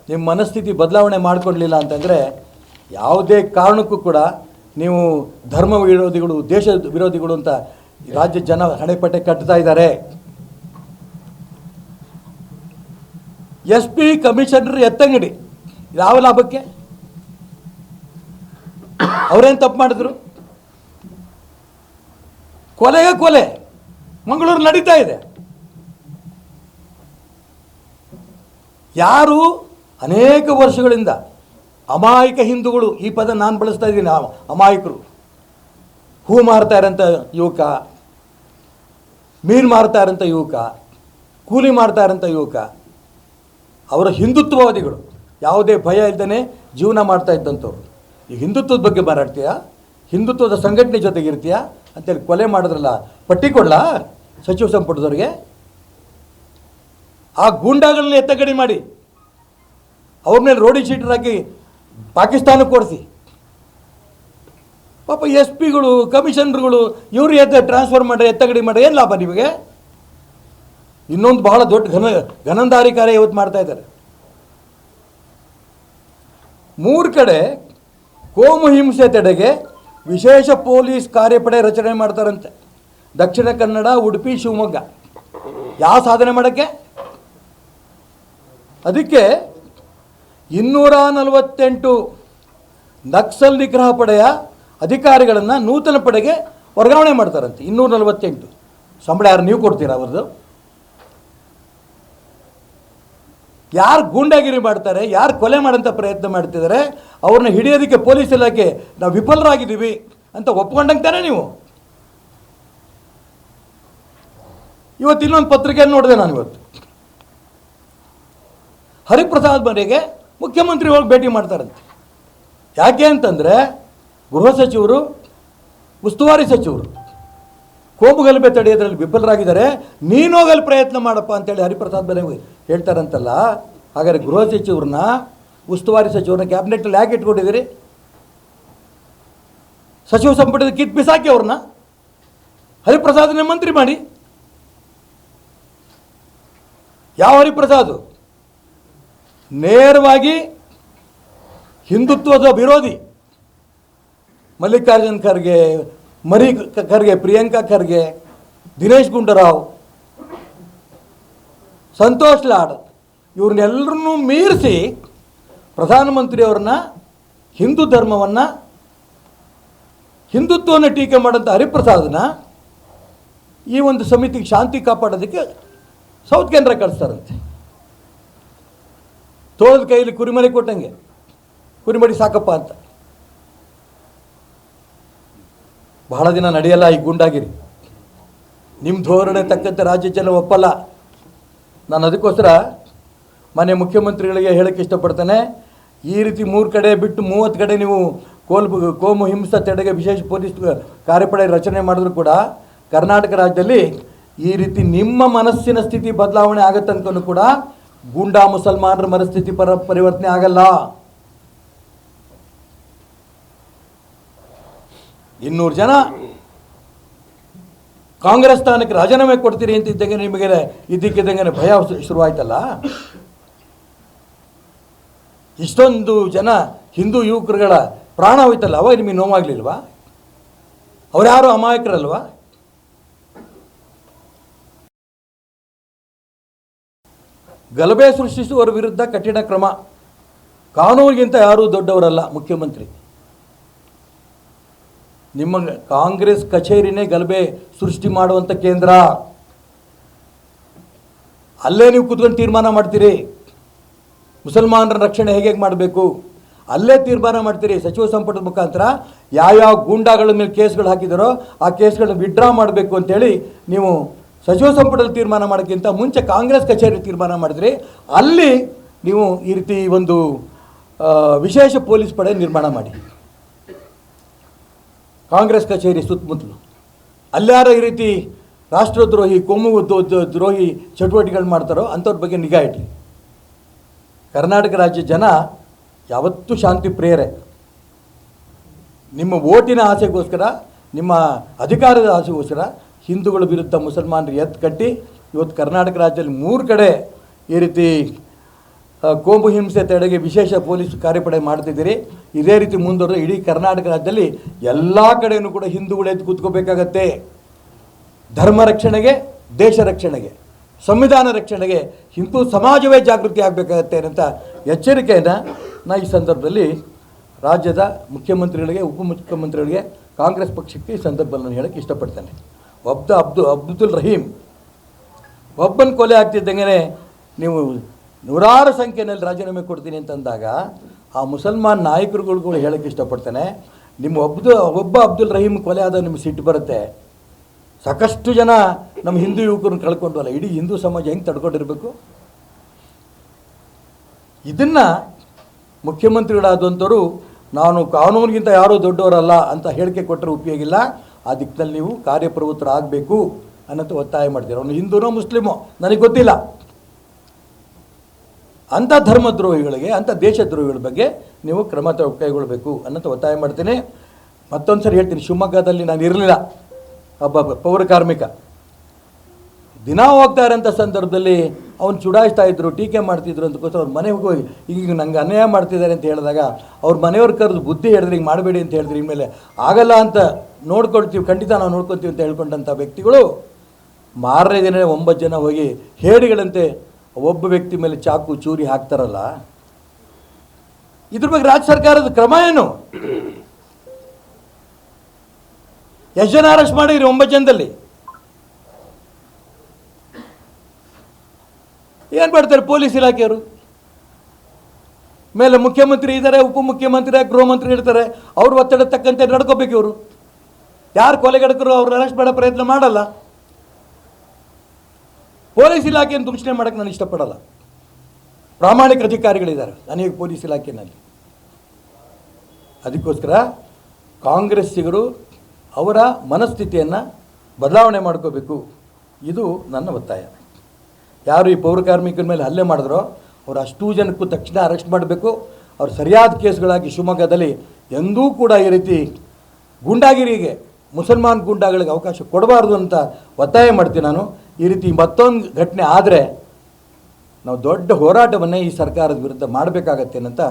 ನಿಮ್ಮ ಮನಸ್ಥಿತಿ ಬದಲಾವಣೆ ಮಾಡಿಕೊಡ್ಲಿಲ್ಲ ಅಂತಂದರೆ ಯಾವುದೇ ಕಾರಣಕ್ಕೂ ಕೂಡ ನೀವು ಧರ್ಮ ವಿರೋಧಿಗಳು, ದೇಶ ವಿರೋಧಿಗಳು ಅಂತ ರಾಜ್ಯ ಜನ ಹಣೆಪಟ್ಟೆ ಕಟ್ತಾ ಇದ್ದಾರೆ. ಎಸ್ ಪಿ ಕಮಿಷನರ್ ಎತ್ತಂಗಡಿ, ಯಾವ ಲಾಭಕ್ಕೆ? ಅವರೇನು ತಪ್ಪು ಮಾಡಿದ್ರು? ಕೊಲೆಗೆ ಕೊಲೆ. ಮಂಗಳೂರು ನಡೀತಾ ಇದೆ. ಯಾರು ಅನೇಕ ವರ್ಷಗಳಿಂದ ಅಮಾಯಕ ಹಿಂದೂಗಳು, ಈ ಪದ ನಾನು ಬಳಸ್ತಾ ಇದ್ದೀನಿ ಅಮಾಯಕರು. ಹೂ ಮಾರ್ತಾ ಇರೋಂಥ ಯುವಕ, ಮೀನು ಮಾರ್ತಾ ಇರೋಂಥ ಯುವಕ, ಕೂಲಿ ಮಾಡ್ತಾ ಇರೋಂಥ ಯುವಕ. ಅವರ ಹಿಂದುತ್ವವಾದಿಗಳು. ಯಾವುದೇ ಭಯ ಇಲ್ಲದೇ ಜೀವನ ಮಾಡ್ತಾ ಇದ್ದಂಥವ್ರು. ಈ ಹಿಂದುತ್ವದ ಬಗ್ಗೆ ಮಾತಾಡ್ತೀಯಾ? ಹಿಂದುತ್ವದ ಸಂಘಟನೆ ಜೊತೆಗಿರ್ತೀಯಾ? ಅಂತೇಳಿ ಕೊಲೆ ಮಾಡಿದ್ರಲ್ಲ, ಪಟ್ಟಿ ಕೊಡಲಾ? ಸಚಿವ ಸಂಪುಟದವ್ರಿಗೆ? ಆ ಗೂಂಡಾಗಳನ್ನ ಎತ್ತಗಡಿ ಮಾಡಿ. ಅವ್ರ ಮೇಲೆ ರೋಡಿ ಶೀಟರ್ ಹಾಕಿ ಪಾಕಿಸ್ತಾನಕ್ಕೆ ಕೊಡಿಸಿ ಪಾಪ ಎಸ್ ಪಿಗಳು ಕಮಿಷನರ್ಗಳು, ಇವ್ರು ಎತ್ತ ಟ್ರಾನ್ಸ್ಫರ್ ಮಾಡಿ ಎತ್ತಗಡಿ ಮಾಡಿ ಏನು ಲಾಭ ನಿಮಗೆ? ಇನ್ನೊಂದು ಬಹಳ ದೊಡ್ಡ ಘನ ಘನಂದಾರಿ ಕಾರ್ಯ ಇವತ್ತು ಮಾಡ್ತಾ ಇದ್ದಾರೆ. ಮೂರು ಕಡೆ ಕೋಮು ಹಿಂಸೆ ತಡೆಗೆ ವಿಶೇಷ ಪೊಲೀಸ್ ಕಾರ್ಯಪಡೆ ರಚನೆ ಮಾಡ್ತಾರಂತೆ. ದಕ್ಷಿಣ ಕನ್ನಡ, ಉಡುಪಿ, ಶಿವಮೊಗ್ಗ. ಯಾವ ಸಾಧನೆ ಮಾಡೋಕ್ಕೆ? ಅದಕ್ಕೆ ಇನ್ನೂರ ನಲವತ್ತೆಂಟು ನಕ್ಸಲ್ ನಿಗ್ರಹ ಪಡೆಯ ಅಧಿಕಾರಿಗಳನ್ನು ನೂತನ ಪಡೆಗೆ ವರ್ಗಾವಣೆ ಮಾಡ್ತಾರಂತೆ. ಇನ್ನೂರ ನಲವತ್ತೆಂಟು. ಸಂಬಳ ಯಾರು ನೀವು ಕೊಡ್ತೀರಾ ಅವ್ರದ್ದು? ಯಾರು ಗೂಂಡಾಗಿರಿ ಮಾಡ್ತಾರೆ, ಯಾರು ಕೊಲೆ ಮಾಡೋಂಥ ಪ್ರಯತ್ನ ಮಾಡ್ತಿದ್ದಾರೆ ಅವ್ರನ್ನ ಹಿಡಿಯೋದಕ್ಕೆ ಪೊಲೀಸ್ ಇಲಾಖೆ ನಾವು ವಿಫಲರಾಗಿದ್ದೀವಿ ಅಂತ ಒಪ್ಕೊಂಡಂಗೆ ತಾನೇ ನೀವು? ಇವತ್ತು ಇನ್ನೊಂದು ಪತ್ರಿಕೆಯನ್ನು ನೋಡಿದೆ ನಾನು ಇವತ್ತು. ಹರಿಪ್ರಸಾದ್ ಮನೆಗೆ ಮುಖ್ಯಮಂತ್ರಿ ಹೋಗಿ ಭೇಟಿ ಮಾಡ್ತಾರಂತೆ. ಯಾಕೆ ಅಂತಂದರೆ ಗೃಹ ಸಚಿವರು, ಉಸ್ತುವಾರಿ ಸಚಿವರು ಕೋಮು ಗಲಭೆ ತಡೆಯೋದ್ರಲ್ಲಿ ವಿಫಲರಾಗಿದ್ದಾರೆ, ನೀನು ಹೋಗಲು ಪ್ರಯತ್ನ ಮಾಡಪ್ಪ ಅಂತೇಳಿ ಹರಿಪ್ರಸಾದ್ ಮನೆಗೆ ಹೇಳ್ತಾರಂತಲ್ಲ, ಹಾಗಾದ್ರೆ ಗೃಹ ಸಚಿವರನ್ನ ಉಸ್ತುವಾರಿ ಸಚಿವರನ್ನ ಕ್ಯಾಬಿನೆಟ್ಟಲ್ಲಿ ಯಾಕೆ ಇಟ್ಕೊಂಡಿದ್ದೀರಿ? ಸಚಿವ ಸಂಪುಟದ ಕಿತ್ ಬಿಸಾಕಿ ಅವ್ರನ್ನ. ಹರಿಪ್ರಸಾದನ ಮಂತ್ರಿ ಮಾಡಿ. ಯಾವ ಹರಿಪ್ರಸಾದ್? ನೇರವಾಗಿ ಹಿಂದುತ್ವದ ವಿರೋಧಿ. ಮಲ್ಲಿಕಾರ್ಜುನ್ ಖರ್ಗೆ, ಮರಿ ಖರ್ಗೆ, ಪ್ರಿಯಾಂಕಾ ಖರ್ಗೆ, ದಿನೇಶ್ ಗುಂಡೂರಾವ್ ಸಂತೋಷ್ ಲಾಡ್ ಇವ್ರನ್ನೆಲ್ಲರನ್ನೂ ಮೀರಿಸಿ ಪ್ರಧಾನಮಂತ್ರಿಯವ್ರನ್ನ, ಹಿಂದೂ ಧರ್ಮವನ್ನು ಹಿಂದುತ್ವವನ್ನು ಟೀಕೆ ಮಾಡೋಂಥ ಹರಿಪ್ರಸಾದನ ಈ ಒಂದು ಸಮಿತಿಗೆ ಶಾಂತಿ ಕಾಪಾಡೋದಕ್ಕೆ ಸೌತ್ ಕೇಂದ್ರ ಕಳಿಸ್ತಾರಂತೆ. ತೋಳದ ಕೈಯಲ್ಲಿ ಕುರಿಮರಿ ಕೊಟ್ಟಂಗೆ, ಕುರಿಮರಿ ಸಾಕಪ್ಪ ಅಂತ. ಬಹಳ ದಿನ ನಡೆಯಲ್ಲ ಈ ಗುಂಡಾಗಿರಿ. ನಿಮ್ಮ ಧೋರಣೆ ತಕ್ಕಂತೆ ರಾಜ್ಯ ಜನ ಒಪ್ಪಲ್ಲ. ನಾನು ಅದಕ್ಕೋಸ್ಕರ ಮನೆ ಮುಖ್ಯಮಂತ್ರಿಗಳಿಗೆ ಹೇಳೋಕ್ಕೆ ಇಷ್ಟಪಡ್ತೇನೆ. ಈ ರೀತಿ ಮೂರು ಕಡೆ ಬಿಟ್ಟು ಮೂವತ್ತು ಕಡೆ ನೀವು ಕೋಲ್ ಕೋಮು ಹಿಂಸಾ ತಡೆಗೆ ವಿಶೇಷ ಪೊಲೀಸ್ ಕಾರ್ಯಪಡೆ ರಚನೆ ಮಾಡಿದ್ರು ಕೂಡ ಕರ್ನಾಟಕ ರಾಜ್ಯದಲ್ಲಿ ಈ ರೀತಿ ನಿಮ್ಮ ಮನಸ್ಸಿನ ಸ್ಥಿತಿ ಬದಲಾವಣೆ ಆಗತ್ತಂಕನೂ ಕೂಡ ಗೂಂಡಾ ಮುಸಲ್ಮಾನರ ಮನಸ್ಥಿತಿ ಪರ ಪರಿವರ್ತನೆ ಆಗಲ್ಲ. ಇನ್ನೂರು ಜನ ಕಾಂಗ್ರೆಸ್ ಸ್ಥಾನಕ್ಕೆ ರಾಜೀನಾಮೆ ಕೊಡ್ತೀರಿ ಅಂತ ಇದ್ದಂಗೆ ನಿಮಗೆ ಇದ್ದಕ್ಕಿದ್ದಂಗೆ ಭಯ ಶುರುವಾಯ್ತಲ್ಲ? ಇಷ್ಟೊಂದು ಜನ ಹಿಂದೂ ಯುವಕರುಗಳ ಪ್ರಾಣ ಹೋಯ್ತಲ್ಲ, ಅವಾಗ ನಿಮಗೆ ನೋವಾಗಲಿಲ್ವಾ? ಅವರ್ಯಾರು ಅಮಾಯಕರಲ್ವಾ? ಗಲಭೆ ಸೃಷ್ಟಿಸುವವರ ವಿರುದ್ಧ ಕಠಿಣ ಕ್ರಮ. ಕಾನೂನಿಗಿಂತ ಯಾರೂ ದೊಡ್ಡವರಲ್ಲ ಮುಖ್ಯಮಂತ್ರಿ. ನಿಮ್ಮ ಕಾಂಗ್ರೆಸ್ ಕಚೇರಿನೇ ಗಲಭೆ ಸೃಷ್ಟಿ ಮಾಡುವಂಥ ಕೇಂದ್ರ. ಅಲ್ಲೇ ನೀವು ಕುತ್ಕೊಂಡು ತೀರ್ಮಾನ ಮಾಡ್ತೀರಿ. ಮುಸಲ್ಮಾನರ ರಕ್ಷಣೆ ಹೇಗೆ ಹೇಗೆ ಮಾಡಬೇಕು? ಅಲ್ಲೇ ತೀರ್ಮಾನ ಮಾಡ್ತೀರಿ ಸಚಿವ ಸಂಪುಟದ ಮುಖಾಂತರ. ಯಾವ್ಯಾವ ಗೂಂಡಾಗಳ ಮೇಲೆ ಕೇಸ್ಗಳು ಹಾಕಿದಾರೋ ಆ ಕೇಸ್ಗಳನ್ನ ವಿಡ್ರಾ ಮಾಡಬೇಕು ಅಂತೇಳಿ ನೀವು ಸಚಿವ ಸಂಪುಟದಲ್ಲಿ ತೀರ್ಮಾನ ಮಾಡೋಕ್ಕಿಂತ ಮುಂಚೆ ಕಾಂಗ್ರೆಸ್ ಕಚೇರಿ ತೀರ್ಮಾನ ಮಾಡಿದ್ರಿ. ಅಲ್ಲಿ ನೀವು ಈ ರೀತಿ ಒಂದು ವಿಶೇಷ ಪೊಲೀಸ್ ಪಡೆ ನಿರ್ಮಾಣ ಮಾಡಿ. ಕಾಂಗ್ರೆಸ್ ಕಚೇರಿ ಸುತ್ತಮುತ್ತಲು ಅಲ್ಲಾರ ಈ ರೀತಿ ರಾಷ್ಟ್ರದ್ರೋಹಿ, ಕೋಮು ದ್ರೋ- ದ್ರೋ- ದ್ರೋಹಿ ಚಟುವಟಿಕೆಗಳು ಮಾಡ್ತಾರೋ ಅಂಥವ್ರ ಬಗ್ಗೆ ನಿಗಾ ಇಡಲಿ ಕರ್ನಾಟಕ ರಾಜ್ಯ ಜನ ಯಾವತ್ತೂ ಶಾಂತಿ ಪ್ರೇರೆ ನಿಮ್ಮ ಓಟಿನ ಆಸೆಗೋಸ್ಕರ, ನಿಮ್ಮ ಅಧಿಕಾರದ ಆಸೆಗೋಸ್ಕರ ಹಿಂದೂಗಳ ವಿರುದ್ಧ ಮುಸಲ್ಮಾನರು ಎತ್ತು ಕಟ್ಟಿ ಇವತ್ತು ಕರ್ನಾಟಕ ರಾಜ್ಯದಲ್ಲಿ ಮೂರು ಕಡೆ ಈ ರೀತಿ ಕೋಮು ಹಿಂಸೆ ತಡೆಗೆ ವಿಶೇಷ ಪೊಲೀಸ್ ಕಾರ್ಯಪಡೆ ಮಾಡ್ತಿದ್ದೀರಿ. ಇದೇ ರೀತಿ ಮುಂದುವರೆದ ಇಡೀ ಕರ್ನಾಟಕ ರಾಜ್ಯದಲ್ಲಿ ಎಲ್ಲ ಕಡೆಯೂ ಕೂಡ ಹಿಂದೂಗಳು ಎದ್ದು ಕೂತ್ಕೋಬೇಕಾಗತ್ತೆ. ಧರ್ಮ ರಕ್ಷಣೆಗೆ, ದೇಶ ರಕ್ಷಣೆಗೆ, ಸಂವಿಧಾನ ರಕ್ಷಣೆಗೆ ಹಿಂದೂ ಸಮಾಜವೇ ಜಾಗೃತಿ ಆಗಬೇಕಾಗತ್ತೆ ಅಂತ ಎಚ್ಚರಿಕೆಯನ್ನು ನಾ ಈ ಸಂದರ್ಭದಲ್ಲಿ ರಾಜ್ಯದ ಮುಖ್ಯಮಂತ್ರಿಗಳಿಗೆ ಉಪಮುಖ್ಯಮಂತ್ರಿಗಳಿಗೆ ಕಾಂಗ್ರೆಸ್ ಪಕ್ಷಕ್ಕೆ ಈ ಸಂದರ್ಭದಲ್ಲಿ ನಾನು ಹೇಳೋಕ್ಕೆ ಇಷ್ಟಪಡ್ತೇನೆ. ಒಬ್ಬ ಅಬ್ದು, ಅಬ್ದುಲ್ ರಹೀಮ್ ಒಬ್ಬನ ಕೊಲೆ ಆಗ್ತಿದ್ದಂಗೆ ನೀವು ನೂರಾರು ಸಂಖ್ಯೆಯಲ್ಲಿ ರಾಜೀನಾಮೆ ಕೊಡ್ತೀನಿ ಅಂತಂದಾಗ ಆ ಮುಸಲ್ಮಾನ್ ನಾಯಕರುಗಳು ಹೇಳಕ್ಕೆ ಇಷ್ಟಪಡ್ತೇನೆ. ನಿಮ್ಮ ಒಬ್ದು, ಒಬ್ಬ ಅಬ್ದುಲ್ ರಹೀಮ್ ಕೊಲೆ ಆದ ನಿಮ್ಗೆ ಸಿಟ್ಟು ಬರುತ್ತೆ. ಸಾಕಷ್ಟು ಜನ ನಮ್ಮ ಹಿಂದೂ ಯುವಕರನ್ನ ಕಳ್ಕೊಂಡ್ವಲ್ಲ, ಇಡೀ ಹಿಂದೂ ಸಮಾಜ ಹೆಂಗೆ ತಡ್ಕೊಂಡಿರ್ಬೇಕು? ಇದನ್ನು ಮುಖ್ಯಮಂತ್ರಿಗಳಾದಂಥವರು ನಾನು ಕಾನೂನಿಗಿಂತ ಯಾರೂ ದೊಡ್ಡವರಲ್ಲ ಅಂತ ಹೇಳಿಕೆ ಕೊಟ್ಟರೆ ಉಪಯೋಗಿಲ್ಲ ಆ ದಿಕ್ಕಿನಲ್ಲಿ ನೀವು ಕಾರ್ಯಪ್ರವೃತ್ತರಾಗಬೇಕು ಅನ್ನೋದು ಒತ್ತಾಯ ಮಾಡ್ತೀರ. ಅವನು ಹಿಂದೂನೋ ಮುಸ್ಲಿಮೋ? ನನಗೆ ಗೊತ್ತಿಲ್ಲ. ಅಂಥ ಧರ್ಮದ್ರೋಹಿಗಳಿಗೆ, ಅಂಥ ದೇಶದ್ರೋಹಿಗಳ ಬಗ್ಗೆ ನೀವು ಕ್ರಮ ಕೈಗೊಳ್ಳಬೇಕು ಅನ್ನೋದು ಒತ್ತಾಯ ಮಾಡ್ತೀನಿ. ಮತ್ತೊಂದು ಸರಿ ಹೇಳ್ತೀನಿ, ಶಿವಮೊಗ್ಗದಲ್ಲಿ ನಾನು ಇರಲಿಲ್ಲ. ಒಬ್ಬ ಪೌರ ಕಾರ್ಮಿಕ. ದಿನ ಹೋಗ್ತಾ ಇರೋಂಥ ಸಂದರ್ಭದಲ್ಲಿ ಅವ್ನು ಚುಡಾಯಿಸ್ತಾ ಇದ್ರು, ಟೀಕೆ ಮಾಡ್ತಿದ್ರು ಅಂತಕ್ಕೋಸ್ಕರ ಅವ್ರ ಮನೆಗೆ ಹೋಗಿ, ಈಗ ನಂಗೆ ಅನ್ಯಾಯ ಮಾಡ್ತಿದ್ದಾರೆ ಅಂತ ಹೇಳಿದಾಗ ಅವ್ರ ಮನೆಯವ್ರ ಕರೆದು ಬುದ್ಧಿ ಹೇಳಿದ್ರೆ ಹಿಂಗೆ ಮಾಡಬೇಡಿ ಅಂತ ಹೇಳಿದ್ರಿ, ಇನ್ಮೇಲೆ ಆಗಲ್ಲ ಅಂತ ನೋಡ್ಕೊಳ್ತೀವಿ, ಖಂಡಿತ ನಾವು ನೋಡ್ಕೊತೀವಿ ಅಂತ ಹೇಳ್ಕೊಂಡಂಥ ವ್ಯಕ್ತಿಗಳು ಮಾರನೇ ದಿನ ಒಂಬತ್ತು ಜನ ಹೋಗಿ ಹೇಡಿಗಳಂತೆ ಒಬ್ಬ ವ್ಯಕ್ತಿ ಮೇಲೆ ಚಾಕು ಚೂರಿ ಹಾಕ್ತಾರಲ್ಲ? ಇದ್ರ ಬಗ್ಗೆ ರಾಜ್ಯ ಸರ್ಕಾರದ ಕ್ರಮ ಏನು? ಎಷ್ಟು ಜನ ಅರೆಸ್ಟ್ ಮಾಡಿದ್ರಿ ಒಂಬತ್ತು ಜನದಲ್ಲಿ. ಏನು ಮಾಡ್ತಾರೆ ಪೊಲೀಸ್ ಇಲಾಖೆಯವರು? ಮೇಲೆ ಮುಖ್ಯಮಂತ್ರಿ ಇದ್ದಾರೆ, ಉಪಮುಖ್ಯಮಂತ್ರಿ ಗೃಹ ಮಂತ್ರಿ ಇರ್ತಾರೆ. ಅವ್ರ ಒತ್ತಡ ತಕ್ಕಂತೆ ನಡ್ಕೋಬೇಕು ಇವರು. ಯಾರು ಕೊಲೆಗಡಕರು ಅವ್ರು ಅರೆಸ್ಟ್ ಮಾಡೋ ಪ್ರಯತ್ನ ಮಾಡಲ್ಲ. ಪೊಲೀಸ್ ಇಲಾಖೆಯನ್ನು ದೂಷಣೆ ಮಾಡೋಕ್ಕೆ ನಾನು ಇಷ್ಟಪಡಲ್ಲ. ಪ್ರಾಮಾಣಿಕ ಅಧಿಕಾರಿಗಳಿದ್ದಾರೆ, ಅನೇಕ ಪೊಲೀಸ್ ಇಲಾಖೆಯಲ್ಲಿ. ಅದಕ್ಕೋಸ್ಕರ ಕಾಂಗ್ರೆಸ್ಸಿಗರು ಅವರ ಮನಸ್ಥಿತಿಯನ್ನು ಬದಲಾವಣೆ ಮಾಡ್ಕೋಬೇಕು. ಇದು ನನ್ನ ಒತ್ತಾಯ. ಯಾರು ಈ ಪೌರ ಕಾರ್ಮಿಕರ ಮೇಲೆ ಹಲ್ಲೆ ಮಾಡಿದ್ರೋ, ಅವ್ರು ಅಷ್ಟೂ ಜನಕ್ಕೂ ತಕ್ಷಣ ಅರೆಸ್ಟ್ ಮಾಡಬೇಕು. ಅವ್ರು ಸರಿಯಾದ ಕೇಸ್ಗಳಾಗಿ ಶಿವಮೊಗ್ಗದಲ್ಲಿ ಎಂದೂ ಕೂಡ ಈ ರೀತಿ ಗೂಂಡಾಗಿರಿಗೆ, ಮುಸಲ್ಮಾನ್ ಗೂಂಡಾಗಳಿಗೆ ಅವಕಾಶ ಕೊಡಬಾರ್ದು ಅಂತ ಒತ್ತಾಯ ಮಾಡ್ತೀನಿ ನಾನು. ಈ ರೀತಿ ಮತ್ತೊಂದು ಘಟನೆ ಆದರೆ ನಾವು ದೊಡ್ಡ ಹೋರಾಟವನ್ನೇ ಈ ಸರ್ಕಾರದ ವಿರುದ್ಧ ಮಾಡಬೇಕಾಗತ್ತೆ ಅಂತ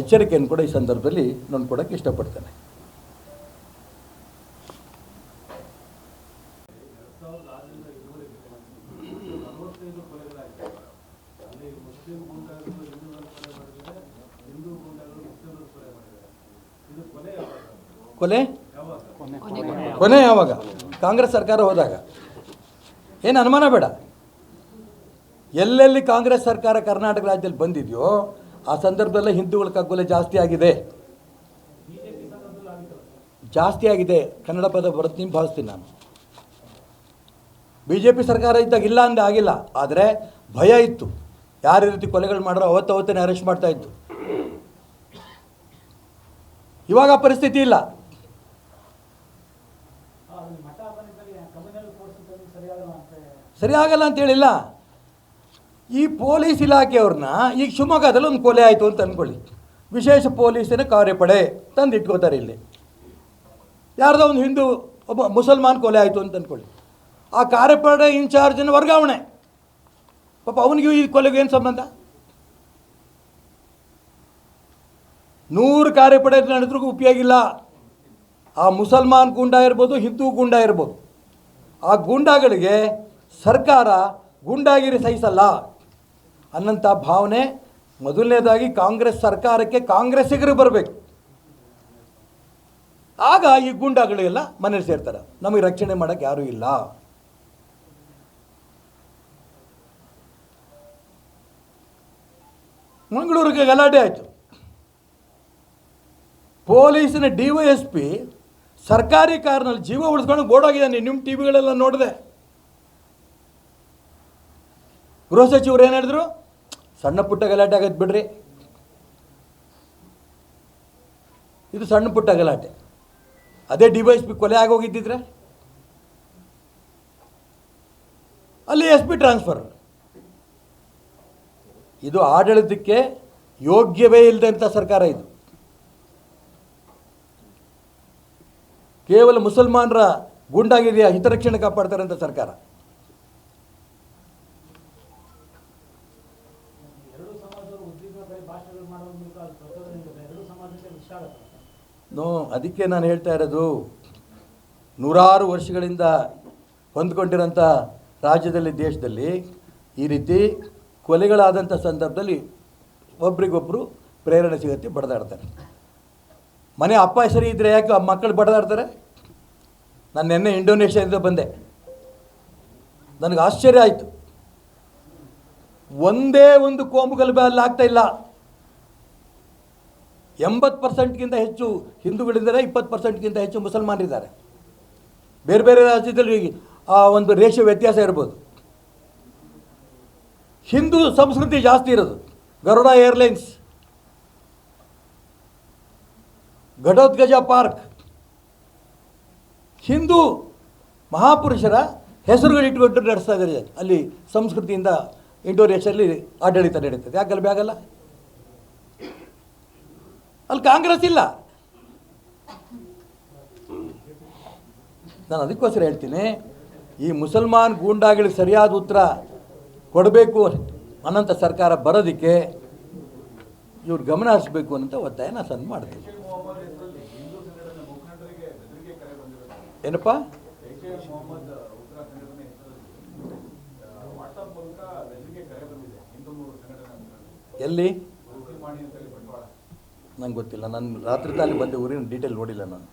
ಎಚ್ಚರಿಕೆಯನ್ನು ಕೂಡ ಈ ಸಂದರ್ಭದಲ್ಲಿ ನಾನು ಕೊಡೋಕ್ಕೆ ಇಷ್ಟಪಡ್ತೇನೆ. ಕೊಲೆ? ಕೊನೆ ಯಾವಾಗ? ಕಾಂಗ್ರೆಸ್ ಸರ್ಕಾರ ಹೋದಾಗ. ಏನು ಅನುಮಾನ ಬೇಡ. ಎಲ್ಲೆಲ್ಲಿ ಕಾಂಗ್ರೆಸ್ ಸರ್ಕಾರ ಕರ್ನಾಟಕ ರಾಜ್ಯದಲ್ಲಿ ಬಂದಿದೆಯೋ, ಆ ಸಂದರ್ಭದಲ್ಲೇ ಹಿಂದೂಗಳ ಕಗ್ಗೊಲೆ ಜಾಸ್ತಿ ಆಗಿದೆ. ಜಾಸ್ತಿ ಆಗಿದೆ. ಕನ್ನಡ ಪದ ಬರ್ತೀನಿ ಭಾವಿಸ್ತೀನಿ ನಾನು. ಬಿ ಜೆ ಪಿ ಸರ್ಕಾರ ಇದ್ದಾಗ ಇಲ್ಲ ಅಂದೆ ಆಗಿಲ್ಲ. ಆದರೆ ಭಯ ಇತ್ತು. ಯಾರು ರೀತಿ ಕೊಲೆಗಳು ಮಾಡ್ರೋ ಅವತ್ತು ಅವತ್ತೇ ಅರೆಸ್ಟ್ ಮಾಡ್ತಾ ಇತ್ತು. ಇವಾಗ ಪರಿಸ್ಥಿತಿ ಇಲ್ಲ. ಸರಿ ಆಗಲ್ಲ ಅಂತ ಹೇಳಿಲ್ಲ. ಈ ಪೊಲೀಸ್ ಇಲಾಖೆಯವ್ರನ್ನ ಈಗ ಶಿವಮೊಗ್ಗದಲ್ಲಿ ಒಂದು ಕೊಲೆ ಆಯಿತು ಅಂತ ಅಂದ್ಕೊಳ್ಳಿ ವಿಶೇಷ ಪೊಲೀಸಿನ ಕಾರ್ಯಪಡೆ ತಂದು ಇಟ್ಕೋತಾರೆ ಇಲ್ಲಿ. ಯಾರ್ದೋ ಒಂದು ಹಿಂದೂ ಒಬ್ಬ ಮುಸಲ್ಮಾನ್ ಕೊಲೆ ಆಯಿತು ಅಂತ ಅಂದ್ಕೊಳ್ಳಿ ಆ ಕಾರ್ಯಪಡೆ ಇನ್ಚಾರ್ಜನ ವರ್ಗಾವಣೆ. ಪಾಪ ಅವನಿಗೂ ಈ ಕೊಲೆಗೂ ಏನು ಸಂಬಂಧ? ನೂರು ಕಾರ್ಯಪಡೆ ನಡೆದ್ರಿಗೂ ಉಪಯೋಗ ಇಲ್ಲ. ಆ ಮುಸಲ್ಮಾನ್ ಗೂಂಡ ಇರ್ಬೋದು, ಹಿಂದೂ ಗೂಂಡ ಇರ್ಬೋದು. ಆ ಗೂಂಡಾಗಳಿಗೆ ಸರ್ಕಾರ ಗೂಂಡಾಗಿರಿ ಸಹಿಸಲ್ಲ ಅನ್ನಂಥ ಭಾವನೆ ಮೊದಲನೇದಾಗಿ ಕಾಂಗ್ರೆಸ್ ಸರ್ಕಾರಕ್ಕೆ ಕಾಂಗ್ರೆಸ್ಸಿಗರು ಬರಬೇಕು. ಆಗ ಈ ಗೂಂಡಾಗಳೆಲ್ಲ ಮನೇಲಿ ಸೇರ್ತಾರೆ. ನಮಗೆ ರಕ್ಷಣೆ ಮಾಡೋಕ್ಕೆ ಯಾರೂ ಇಲ್ಲ. ಮಂಗಳೂರಿಗೆ ಗಲಾಟೆ ಆಯಿತು. ಪೊಲೀಸಿನ ಡಿ ವೈ ಎಸ್ ಪಿ ಸರ್ಕಾರಿ ಕಾರ್ನಲ್ಲಿ ಜೀವ ಉಳಿಸ್ಕೊಂಡು ಓಡೋಗಿದ್ದಾನೆ ನಿಮ್ಮ ಟಿ ವಿಗಳೆಲ್ಲ ನೋಡಿದೆ. ಗೃಹ ಸಚಿವರು ಏನು ಹೇಳಿದ್ರು? ಸಣ್ಣ ಪುಟ್ಟ ಗಲಾಟೆ ಆಗತ್ತೆ ಬಿಡ್ರಿ. ಇದು ಸಣ್ಣ ಪುಟ್ಟ ಗಲಾಟೆ. ಅದೇ ಡಿ ವೈ ಎಸ್ ಪಿ ಕೊಲೆ ಆಗೋಗಿದ್ದಿದ್ರೆ? ಅಲ್ಲಿ ಎಸ್ ಪಿ ಟ್ರಾನ್ಸ್ಫರ್. ಇದು ಆಡಳಿತಕ್ಕೆ ಯೋಗ್ಯವೇ ಇಲ್ಲದಂಥ ಸರ್ಕಾರ ಇದು. ಕೇವಲ ಮುಸಲ್ಮಾನರ ಗೂಂಡಾಗಿರಿಯ ಹಿತರಕ್ಷಣೆ ಕಾಪಾಡ್ತಾರಂಥ ಸರ್ಕಾರ? ನೋ ಅದಕ್ಕೆ ನಾನು ಹೇಳ್ತಾ ಇರೋದು, ನೂರಾರು ವರ್ಷಗಳಿಂದ ಹೊಂದ್ಕೊಂಡಿರೋಂಥ ರಾಜ್ಯದಲ್ಲಿ, ದೇಶದಲ್ಲಿ ಈ ರೀತಿ ಕೊಲೆಗಳಾದಂಥ ಸಂದರ್ಭದಲ್ಲಿ ಒಬ್ರಿಗೊಬ್ಬರು ಪ್ರೇರಣೆ ಸಿಗುತ್ತೆ, ಬಡದಾಡ್ತಾರೆ. ಮನೆ ಅಪ್ಪ ಸರಿ ಇದ್ದರೆ ಯಾಕೆ ಆ ಮಕ್ಕಳು ಬಡದಾಡ್ತಾರೆ? ನಾನು ನಿನ್ನೆ ಇಂಡೋನೇಷ್ಯಾದಿಂದ ಬಂದೆ. ನನಗೆ ಆಶ್ಚರ್ಯ ಆಯಿತು. ಒಂದೇ ಒಂದು ಕೋಂಬು ಗಲಭೆ ಅಲ್ಲಿ ಆಗ್ತಾ ಇಲ್ಲ. ಎಂಬತ್ತು ಪರ್ಸೆಂಟ್ಗಿಂತ ಹೆಚ್ಚು ಹಿಂದೂಗಳಿದ್ದಾರೆ, ಇಪ್ಪತ್ತು ಪರ್ಸೆಂಟ್ಗಿಂತ ಹೆಚ್ಚು ಮುಸಲ್ಮಾನರಿದ್ದಾರೆ. ಬೇರೆ ಬೇರೆ ರಾಜ್ಯದಲ್ಲಿ ಆ ಒಂದು ರೇಷ ವ್ಯತ್ಯಾಸ ಇರ್ಬೋದು. ಹಿಂದೂ ಸಂಸ್ಕೃತಿ ಜಾಸ್ತಿ ಇರೋದು, ಗರುಡ ಏರ್ಲೈನ್ಸ್, ಘಟೋದ್ಗಜ ಪಾರ್ಕ್. ಹಿಂದೂ ಮಹಾಪುರುಷರ ಹೆಸರುಗಳು ಇಟ್ಕೊಂಡು ನಡೆಸ್ತಾ ಇದ್ದಾರೆ, ಅಲ್ಲಿ ಸಂಸ್ಕೃತಿಯಿಂದ ಇಂಡೋನೇಷ್ಯಲ್ಲಿ ಆಡಳಿತ ನಡೀತದೆ. ಯಾಕೆ ಗಲಭೆ ಆಗಲ್ಲ? ಅಲ್ಲಿ ಕಾಂಗ್ರೆಸ್ ಇಲ್ಲ. ನಾನು ಅದಕ್ಕೋಸ್ಕರ ಹೇಳ್ತೀನಿ, ಈ ಮುಸಲ್ಮಾನ್ ಗೂಂಡಾಗಳಿಗೆ ಸರಿಯಾದ ಉತ್ತರ ಕೊಡಬೇಕು ಅನಂತ ಸರ್ಕಾರ ಬರೋದಕ್ಕೆ ಇವ್ರು ಗಮನ ಹರಿಸ್ಬೇಕು ಅಂತ ಒತ್ತಾಯ ನಾನು ಸಂದ್ ಮಾಡ್ತೀನಿ. ಏನಪ್ಪ? ಎಲ್ಲಿ? ನಂಗೆ ಗೊತ್ತಿಲ್ಲ. ನಾನು ರಾತ್ರಿ ತಾನೇ ಬಂದೆ ಊರಿನ ಡೀಟೇಲ್ ನೋಡಿಲ್ಲ ನಾನು.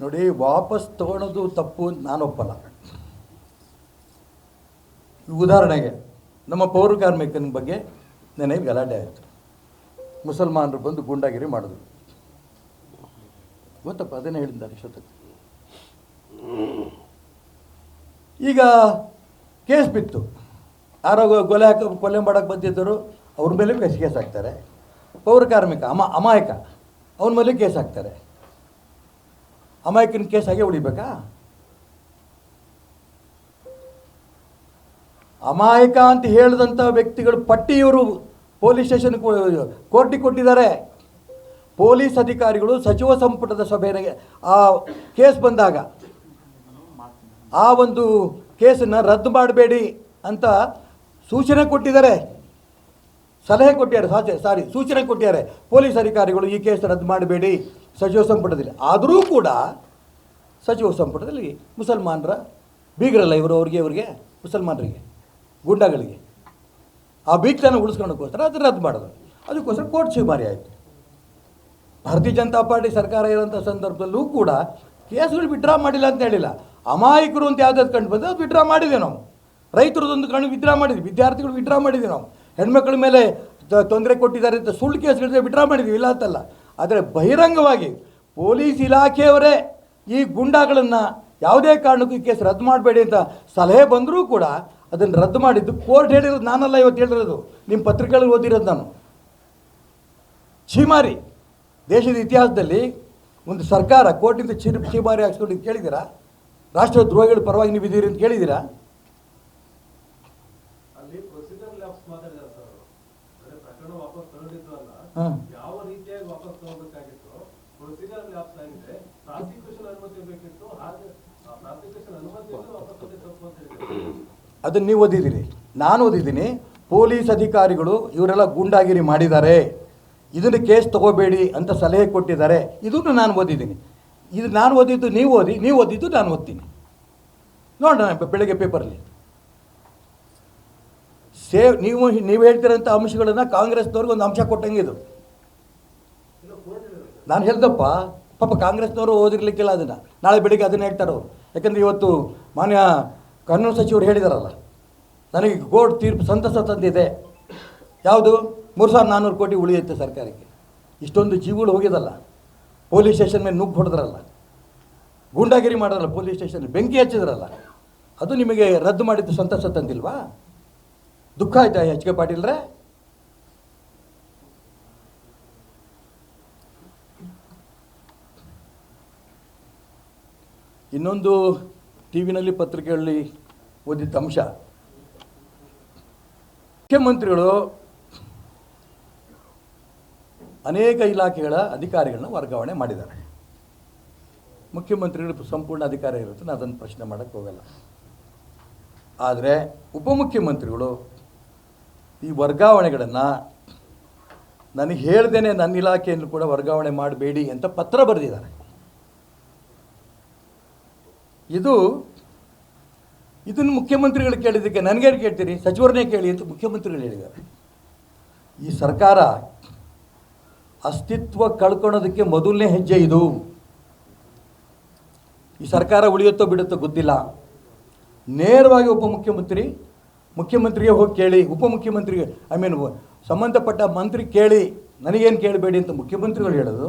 ನೋಡಿ ವಾಪಸ್ ತಗೊಳೋದು ತಪ್ಪು ನಾನು ಒಪ್ಪಲ್ಲ ಉದಾಹರಣೆಗೆ, ನಮ್ಮ ಪೌರ ಕಾರ್ಮಿಕನ ಬಗ್ಗೆ ನೆನೆ ಗಲಾಟೆ ಆಯಿತು. ಮುಸಲ್ಮಾನರು ಬಂದು ಗೂಂಡಾಗಿರಿ ಮಾಡಿದ್ರು. ಗೊತ್ತಪ್ಪ, ಅದನ್ನೇ ಹೇಳಿದ್ದಾರೆ ಇಷ್ಟೊತ್ತಿಗೆ ಈಗ ಕೇಸ್ ಬಿತ್ತು. ಯಾರೋ ಕೊಲೆ ಹಾಕ, ಕೊಲೆ ಮಾಡೋಕ್ಕೆ ಬಂದಿದ್ದರು, ಅವ್ರ ಮೇಲೆ ಕೇಸ್ ಕೇಸ್ ಹಾಕ್ತಾರೆ. ಪೌರ ಕಾರ್ಮಿಕ, ಅಮ, ಅಮಾಯಕ, ಅವನ ಮೇಲೆ ಕೇಸ್ ಹಾಕ್ತಾರೆ. ಅಮಾಯಕನ ಕೇಸ್ ಹಾಗೆ ಉಳಿಬೇಕಾ? ಅಮಾಯಕ ಅಂತ ಹೇಳಿದಂಥ ವ್ಯಕ್ತಿಗಳು ಪಟ್ಟಿಯವರು ಪೊಲೀಸ್ ಸ್ಟೇಷನ್ ಕೋರ್ಟಿಗೆ ಕೊಟ್ಟಿದ್ದಾರೆ. ಪೊಲೀಸ್ ಅಧಿಕಾರಿಗಳು ಸಚಿವ ಸಂಪುಟದ ಸಭೆಗೆ ಆ ಕೇಸ್ ಬಂದಾಗ ಆ ಒಂದು ಕೇಸನ್ನು ರದ್ದು ಮಾಡಬೇಡಿ ಅಂತ ಸೂಚನೆ ಕೊಟ್ಟಿದ್ದಾರೆ. ಸಲಹೆ ಕೊಟ್ಟಿದ್ದಾರೆ. ಸಾಚೆ, ಸಾರಿ, ಸೂಚನೆ ಕೊಟ್ಟಿದ್ದಾರೆ. ಪೊಲೀಸ್ ಅಧಿಕಾರಿಗಳು ಈ ಕೇಸ್ ರದ್ದು ಮಾಡಬೇಡಿ ಸಚಿವ ಸಂಪುಟದಲ್ಲಿ. ಆದರೂ ಕೂಡ ಸಚಿವ ಸಂಪುಟದಲ್ಲಿ ಮುಸಲ್ಮಾನರ ಬೀಗರಲ್ಲ ಇವರು, ಅವ್ರಿಗೆ, ಇವರಿಗೆ ಮುಸಲ್ಮಾನರಿಗೆ ಗುಂಡಾಗಳಿಗೆ. ಆ ಬೀಗ್ತನ ಉಳಿಸ್ಕೊಳ್ಳೋಕ್ಕೋಸ್ಕರ ಅದು ರದ್ದು ಮಾಡೋದು ಅದಕ್ಕೋಸ್ಕರ ಕೋರ್ಟ್ ಶಿವಮಾರಿ ಆಯಿತು. ಭಾರತೀಯ ಜನತಾ ಪಾರ್ಟಿ ಸರ್ಕಾರ ಇರೋಂಥ ಸಂದರ್ಭದಲ್ಲೂ ಕೂಡ ಕೇಸ್ಗಳು ವಿಡ್ರಾ ಮಾಡಿಲ್ಲ ಅಂತ ಹೇಳಿಲ್ಲ. ಅಮಾಯಕರು ಅಂತ ಯಾವ್ದಾದ್ರು ಕಂಡು ಬಂದರೆ ಅದು ವಿಡ್ರಾ ಮಾಡಿದೆ ನಾವು. ರೈತರದೊಂದು ಕಣ್ಣು ವಿಡ್ರಾ ಮಾಡಿದ್ವಿ, ವಿದ್ಯಾರ್ಥಿಗಳು ವಿಡ್ರಾ ಮಾಡಿದ್ವಿ ನಾವು. ಹೆಣ್ಮಕ್ಳ ಮೇಲೆ ತೊಂದರೆ ಕೊಟ್ಟಿದ್ದಾರೆ ಅಂತ ಸುಳ್ಳು ಕೇಸ್ಗಳಿದ್ರೆ ವಿಡ್ರಾ ಮಾಡಿದ್ವಿ, ಇಲ್ಲ ಅಂತಲ್ಲ. ಆದರೆ ಬಹಿರಂಗವಾಗಿ ಪೊಲೀಸ್ ಇಲಾಖೆಯವರೇ ಈ ಗುಂಡಾಗಳನ್ನು ಯಾವುದೇ ಕಾರಣಕ್ಕೂ ಈ ಕೇಸ್ ರದ್ದು ಮಾಡಬೇಡಿ ಅಂತ ಸಲಹೆ ಬಂದರೂ ಕೂಡ ಅದನ್ನು ರದ್ದು ಮಾಡಿದ್ದು. ಕೋರ್ಟ್ ಹೇಳಿರೋದು ನಾನಲ್ಲ ಇವತ್ತು ಹೇಳಿರೋದು. ನಿಮ್ಮ ಪತ್ರಿಕೆಗಳಲ್ಲಿ ಓದಿರೋದು ನಾನು. ಛೀಮಾರಿ ದೇಶದ ಇತಿಹಾಸದಲ್ಲಿ ಒಂದು ಸರ್ಕಾರ ಕೋರ್ಟಿಂದ ಚಿ ಛೀಮಾರಿ ಹಾಕ್ಸ್ಕೊಂಡು ಇದು ಕೇಳಿದ್ದೀರಾ? ರಾಷ್ಟ್ರ ದ್ರೋಹಿಗಳ ಪರವಾಗಿ ನೀವು ಇದ್ದೀರಿ ಅಂತ ಕೇಳಿದ್ದೀರಾ? ಅಲ್ಲಿ ಪ್ರೊಸೀಜರ್ ಲ್ಯಾಬ್ಸ್ ಮಾತಾಡಿದ್ದಾರೆ ಸರ್ ಅವರು ಅಂದ್ರೆ ಪ್ರಕರಣ ವಾಪಸ್ ತಗೊಂಡಿದ್ದು ಅಲ್ಲ ಹಾಂ ಯಾವ ರೀತಿಯಾಗಿ ವಾಪಸ್ ತಗೋಬೇಕಾಗಿತ್ತು ಪ್ರೊಸೀಜರ್ ಲ್ಯಾಪ್ಸ್ ಆಗಿದೆ ಪ್ರಾಸಿಕ್ಯೂಷನ್ ಅನುಮತಿ ಬೇಕಿತ್ತು ಹಾಗೆ ಪ್ರಾಸಿಕ್ಯೂಷನ್ ಅನುಮತಿ ಇದ್ದು ವಾಪಸ್ ತಂದೆ ತಪ್ಪು ಅಂತ ಹೇಳಿದ್ರು ಅದನ್ನು ನೀವು ಓದಿದ್ದೀರಿ. ನಾನು ಓದಿದ್ದೀನಿ, ಪೊಲೀಸ್ ಅಧಿಕಾರಿಗಳು ಇವರೆಲ್ಲ ಗೂಂಡಾಗಿರಿ ಮಾಡಿದ್ದಾರೆ. ಇದನ್ನು ಕೇಸ್ ತಗೋಬೇಡಿ ಅಂತ ಸಲಹೆ ಕೊಟ್ಟಿದ್ದಾರೆ. ಇದನ್ನು ನಾನು ಓದಿದ್ದೀನಿ. ಇದು ನಾನು ಓದಿದ್ದು ನೀವು ಓದಿ, ನೀವು ಓದಿದ್ದು ನಾನು ಓದ್ತೀನಿ. ನೋಡೋಣ ಬೆಳಗ್ಗೆ ಪೇಪರಲ್ಲಿ. ಸೇವ್ ನೀವು ನೀವು ಹೇಳ್ತಿರೋಂಥ ಅಂಶಗಳನ್ನು ಕಾಂಗ್ರೆಸ್ನವ್ರಿಗೆ ಒಂದು ಅಂಶ ಕೊಟ್ಟಂಗೆ ಇದು. ಇಲ್ಲ ಕೋರ್ಟ್ ಹೇಳಿದ್ರು ನಾನು ಹೇಳ್ದಪ್ಪ, ಪಾಪ ಕಾಂಗ್ರೆಸ್ನವರು ಓದಿರ್ಲಿಕ್ಕಿಲ್ಲ ಅದನ್ನು. ನಾಳೆ ಬೆಳಿಗ್ಗೆ ಅದನ್ನು ಹೇಳ್ತಾರೋ ಯಾಕಂದರೆ ಇವತ್ತು ಮಾನ್ಯ ಕಾನೂನು ಸಚಿವರು ಹೇಳಿದಾರಲ್ಲ, ನನಗೆ ಕೋರ್ಟ್ ತೀರ್ಪು ಸಂತಸ ತಂದಿದೆ. ಯಾವುದು? ಮೂರು ಸಾವಿರದ ನಾನ್ನೂರು ಕೋಟಿ ಉಳಿಯುತ್ತೆ ಸರ್ಕಾರಕ್ಕೆ. ಇಷ್ಟೊಂದು ಜೀವಗಳು ಹೋಗಿದಲ್ಲ. ಪೊಲೀಸ್ ಸ್ಟೇಷನ್ ಮೇಲೆ ನುಗ್ಗು ಹೊಡೆದ್ರಲ್ಲ. ಗೂಂಡಾಗಿರಿ ಮಾಡಿದ್ರಲ್ಲ ಪೊಲೀಸ್ ಸ್ಟೇಷನ್, ಬೆಂಕಿ ಹಚ್ಚಿದ್ರಲ್ಲ. ಅದು ನಿಮಗೆ ರದ್ದು ಮಾಡಿದ್ದು ಸಂತಸ ತಂದಿಲ್ವಾ? ದುಃಖ ಆಯ್ತಾ ಎಚ್ ಕೆ ಪಾಟೀಲ್ರೇ? ಇನ್ನೊಂದು ಟಿ ವಿನಲ್ಲಿ ಪತ್ರಿಕೆಯಲ್ಲಿ ಓದಿದ್ದ ಅಂಶ. ಮುಖ್ಯಮಂತ್ರಿಗಳು ಅನೇಕ ಇಲಾಖೆಗಳ ಅಧಿಕಾರಿಗಳನ್ನ ವರ್ಗಾವಣೆ ಮಾಡಿದ್ದಾರೆ. ಮುಖ್ಯಮಂತ್ರಿಗಳು ಸಂಪೂರ್ಣ ಅಧಿಕಾರ ಇರುತ್ತೆ, ನಾನು ಅದನ್ನು ಪ್ರಶ್ನೆ ಮಾಡೋಕ್ಕೆ ಹೋಗಲ್ಲ. ಆದರೆ ಉಪಮುಖ್ಯಮಂತ್ರಿಗಳು ಈ ವರ್ಗಾವಣೆಗಳನ್ನು ನನಗೆ ಹೇಳ್ದೇನೆ ನನ್ನ ಇಲಾಖೆಯನ್ನು ಕೂಡ ವರ್ಗಾವಣೆ ಮಾಡಬೇಡಿ ಅಂತ ಪತ್ರ ಬರೆದಿದ್ದಾರೆ. ಇದು, ಇದನ್ನು ಮುಖ್ಯಮಂತ್ರಿಗಳು ಕೇಳಿದ್ದಕ್ಕೆ ನನಗೇನು ಕೇಳ್ತೀರಿ? ಸಚಿವರನ್ನೇ ಕೇಳಿ ಅಂತ ಮುಖ್ಯಮಂತ್ರಿಗಳು ಹೇಳಿದ್ದಾರೆ. ಈ ಸರ್ಕಾರ ಅಸ್ತಿತ್ವ ಕಳ್ಕೊಳೋದಕ್ಕೆ ಮೊದಲನೇ ಹೆಜ್ಜೆ ಇದು. ಈ ಸರ್ಕಾರ ಉಳಿಯುತ್ತೋ ಬಿಡುತ್ತೋ ಗೊತ್ತಿಲ್ಲ. ನೇರವಾಗಿ ಉಪಮುಖ್ಯಮಂತ್ರಿ, ಮುಖ್ಯಮಂತ್ರಿಗೆ ಹೋಗಿ ಕೇಳಿ, ಉಪಮುಖ್ಯಮಂತ್ರಿಗೆ ಐ ಮೀನ್ ಸಂಬಂಧಪಟ್ಟ ಮಂತ್ರಿ ಕೇಳಿ, ನನಗೇನು ಕೇಳಬೇಡಿ ಅಂತ ಮುಖ್ಯಮಂತ್ರಿಗಳು ಹೇಳೋದು.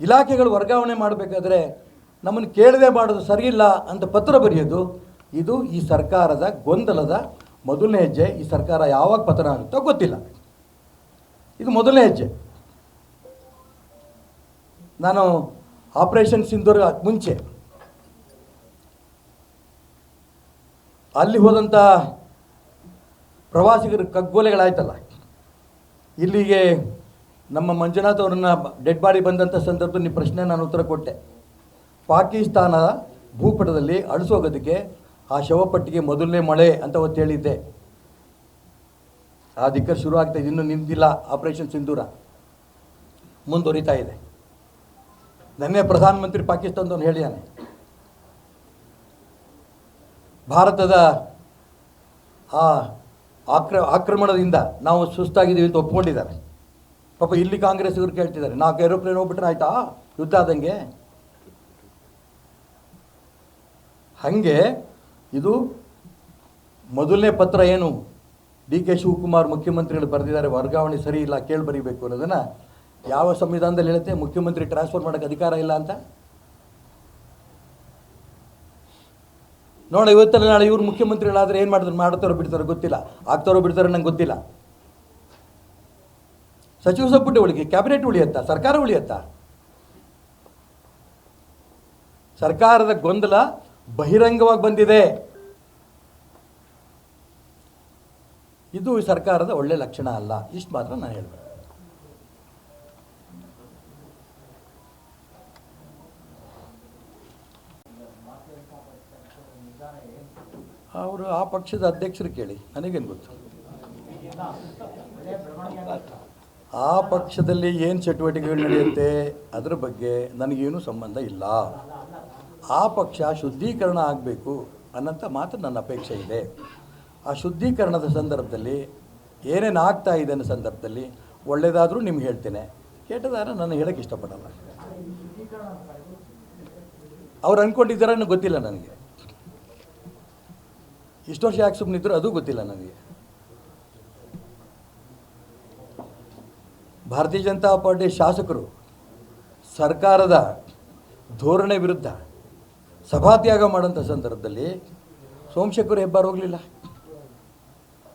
ಇಲಾಖೆಗಳು ವರ್ಗಾವಣೆ ಮಾಡಬೇಕಾದ್ರೆ ನಮ್ಮನ್ನು ಕೇಳದೆ ಮಾಡೋದು ಸರಿಯಿಲ್ಲ ಅಂತ ಪತ್ರ ಬರೆಯೋದು, ಇದು ಈ ಸರ್ಕಾರದ ಗೊಂದಲದ ಮೊದಲನೇ ಹೆಜ್ಜೆ. ಈ ಸರ್ಕಾರ ಯಾವಾಗ ಪತನ ಆಗುತ್ತೋ ಗೊತ್ತಿಲ್ಲ. ಇದು ಮೊದಲನೇ ಹೆಜ್ಜೆ. ನಾನು ಆಪರೇಷನ್ ಸಿಂಧೂರ್ ಮುಂಚೆ, ಅಲ್ಲಿ ಹೋದಂಥ ಪ್ರವಾಸಿಗರ ಕಗ್ಗೋಲೆಗಳಾಯ್ತಲ್ಲ. ಇಲ್ಲಿಗೆ ನಮ್ಮ ಮಂಜುನಾಥ್ ಅವರನ್ನ ಡೆಡ್ ಬಾಡಿ ಬಂದಂಥ ಸಂದರ್ಭದಲ್ಲಿ ಪ್ರಶ್ನೆ ನಾನು ಉತ್ತರ ಕೊಟ್ಟೆ. ಪಾಕಿಸ್ತಾನದ ಭೂಪಟದಲ್ಲಿ ಅಳಿಸೋಗೋದಕ್ಕೆ ಆ ಶವಪಟ್ಟಿಗೆ ಮೊದಲನೇ ಮಳೆ ಅಂತ ಅವತ್ತು ಹೇಳಿದ್ದೆ. ಆ ದಿಕ್ಕ ಶುರು ಆಗ್ತಾ ಇದೆ, ಇನ್ನೂ ನಿಂತಿಲ್ಲ ಆಪರೇಷನ್ ಸಿಂಧೂರ. ಮುಂದುವರಿತಾ ಇದೆ. ನನ್ನೇ ಪ್ರಧಾನಮಂತ್ರಿ ಪಾಕಿಸ್ತಾನದವನು ಹೇಳಿದಾನೆ. ಭಾರತದ ಆ ಆಕ್ರ, ಆಕ್ರಮಣದಿಂದ ನಾವು ಸುಸ್ತಾಗಿದ್ದೀವಿ ಅಂತ ಒಪ್ಕೊಂಡಿದ್ದಾರೆ. ಪಾಪ ಇಲ್ಲಿ ಕಾಂಗ್ರೆಸ್ಸಿಗರು ಕೇಳ್ತಿದ್ದಾರೆ ನಾಲ್ಕು ಏರೋಪ್ಲೇನ್ ಹೋಗ್ಬಿಟ್ರೆ ಆಯಿತಾ? ಯುದ್ಧ ಆದಂಗೆ? ಹಾಗೆ ಇದು ಮೊದಲನೇ ಪತ್ರ ಏನು ಡಿ ಕೆ ಶಿವಕುಮಾರ್ ಮುಖ್ಯಮಂತ್ರಿಗಳು ಬರೆದಿದ್ದಾರೆ, ವರ್ಗಾವಣೆ ಸರಿ ಇಲ್ಲ, ಕೇಳಿ ಬರೀಬೇಕು ಅನ್ನೋದನ್ನು ಯಾವ ಸಂವಿಧಾನದಲ್ಲಿ ಹೇಳುತ್ತೆ? ಮುಖ್ಯಮಂತ್ರಿ ಟ್ರಾನ್ಸ್ಫರ್ ಮಾಡೋಕ್ಕೆ ಅಧಿಕಾರ ಇಲ್ಲ ಅಂತ? ನೋಡ ಇವತ್ತಲ್ಲ ನಾಳೆ ಇವರು ಮುಖ್ಯಮಂತ್ರಿಗಳಾದರೆ ಏನು ಮಾಡ್ತಾರೆ ಮಾಡ್ತಾರೋ ಬಿಡ್ತಾರೋ ಗೊತ್ತಿಲ್ಲ. ಆಗ್ತಾರೋ ಬಿಡ್ತಾರೋ ನಂಗೆ ಗೊತ್ತಿಲ್ಲ. ಸಚಿವ ಸಂಪುಟ ಉಳಿಕೆ ಕ್ಯಾಬಿನೆಟ್ ಉಳಿಯತ್ತಾ? ಸರ್ಕಾರ ಉಳಿಯತ್ತಾ? ಸರ್ಕಾರದ ಗೊಂದಲ ಬಹಿರಂಗವಾಗಿ ಬಂದಿದೆ. ಇದು ಸರ್ಕಾರದ ಒಳ್ಳೆ ಲಕ್ಷಣ ಅಲ್ಲ. ಇಷ್ಟು ಮಾತ್ರ ನಾನು ಹೇಳಬೇಕು. ಅವರು ಆ ಪಕ್ಷದ ಅಧ್ಯಕ್ಷರು ಕೇಳಿ. ನನಗೇನು ಗೊತ್ತು? ಆ ಪಕ್ಷದಲ್ಲಿ ಏನು ಚಟುವಟಿಕೆಗಳು ನಡೆಯುತ್ತೆ, ಅದರ ಬಗ್ಗೆ ನನಗೇನು ಸಂಬಂಧ ಇಲ್ಲ. ಆ ಪಕ್ಷ ಶುದ್ಧೀಕರಣ ಆಗಬೇಕು ಅನ್ನೋಂಥ ಮಾತ್ರ ನನ್ನ ಅಪೇಕ್ಷೆ ಇದೆ. ಆ ಶುದ್ಧೀಕರಣದ ಸಂದರ್ಭದಲ್ಲಿ ಏನೇನು ಆಗ್ತಾ ಇದೆ ಅನ್ನೋ ಸಂದರ್ಭದಲ್ಲಿ ಒಳ್ಳೆಯದಾದರೂ ನಿಮ್ಗೆ ಹೇಳ್ತೇನೆ. ಕೆಟ್ಟದಾರ ನಾನು ಹೇಳೋಕ್ಕೆ ಇಷ್ಟಪಡಲ್ಲ. ಅವ್ರು ಅಂದ್ಕೊಂಡಿದ್ದಾರ ಗೊತ್ತಿಲ್ಲ ನನಗೆ. ಇಷ್ಟು ವರ್ಷ ಯಾಕೆ ಸುಮ್ಮನಿದ್ರು ಅದು ಗೊತ್ತಿಲ್ಲ ನನಗೆ. ಭಾರತೀಯ ಜನತಾ ಪಾರ್ಟಿ ಶಾಸಕರು ಸರ್ಕಾರದ ಧೋರಣೆ ವಿರುದ್ಧ ಸಭಾತ್ಯಾಗ ಮಾಡೋಂಥ ಸಂದರ್ಭದಲ್ಲಿ ಸೋಮಶೇಖರ್ ಹೆಬ್ಬಾರ್ ಹೋಗಲಿಲ್ಲ.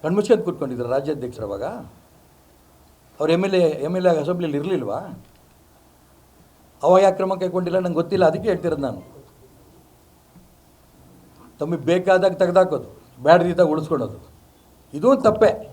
ಕಣ್ಮುಚ್ಕೊಂಡು ಕೂತ್ಕೊಂಡಿದ್ರು ರಾಜ್ಯಾಧ್ಯಕ್ಷರು ಅವಾಗ. ಅವ್ರು M L A M L A ಅಸೆಂಬ್ಲಿಯಲ್ಲಿ ಇರಲಿಲ್ವಾ? ಅವಾಗ ಯಾಕೆ ಕ್ರಮ ಕೈಗೊಂಡಿಲ್ಲ? ನಂಗೆ ಗೊತ್ತಿಲ್ಲ, ಅದಕ್ಕೆ ಹೇಳ್ತಿರೋದು ನಾನು. ತಮಗೆ ಬೇಕಾದಾಗ ತೆಗೆದಾಕೋದು ಬ್ಯಾಡ್ದಿದ್ದಾಗ ಉಳಿಸ್ಕೊಳೋದು. ಇದೂ ತಪ್ಪೆ.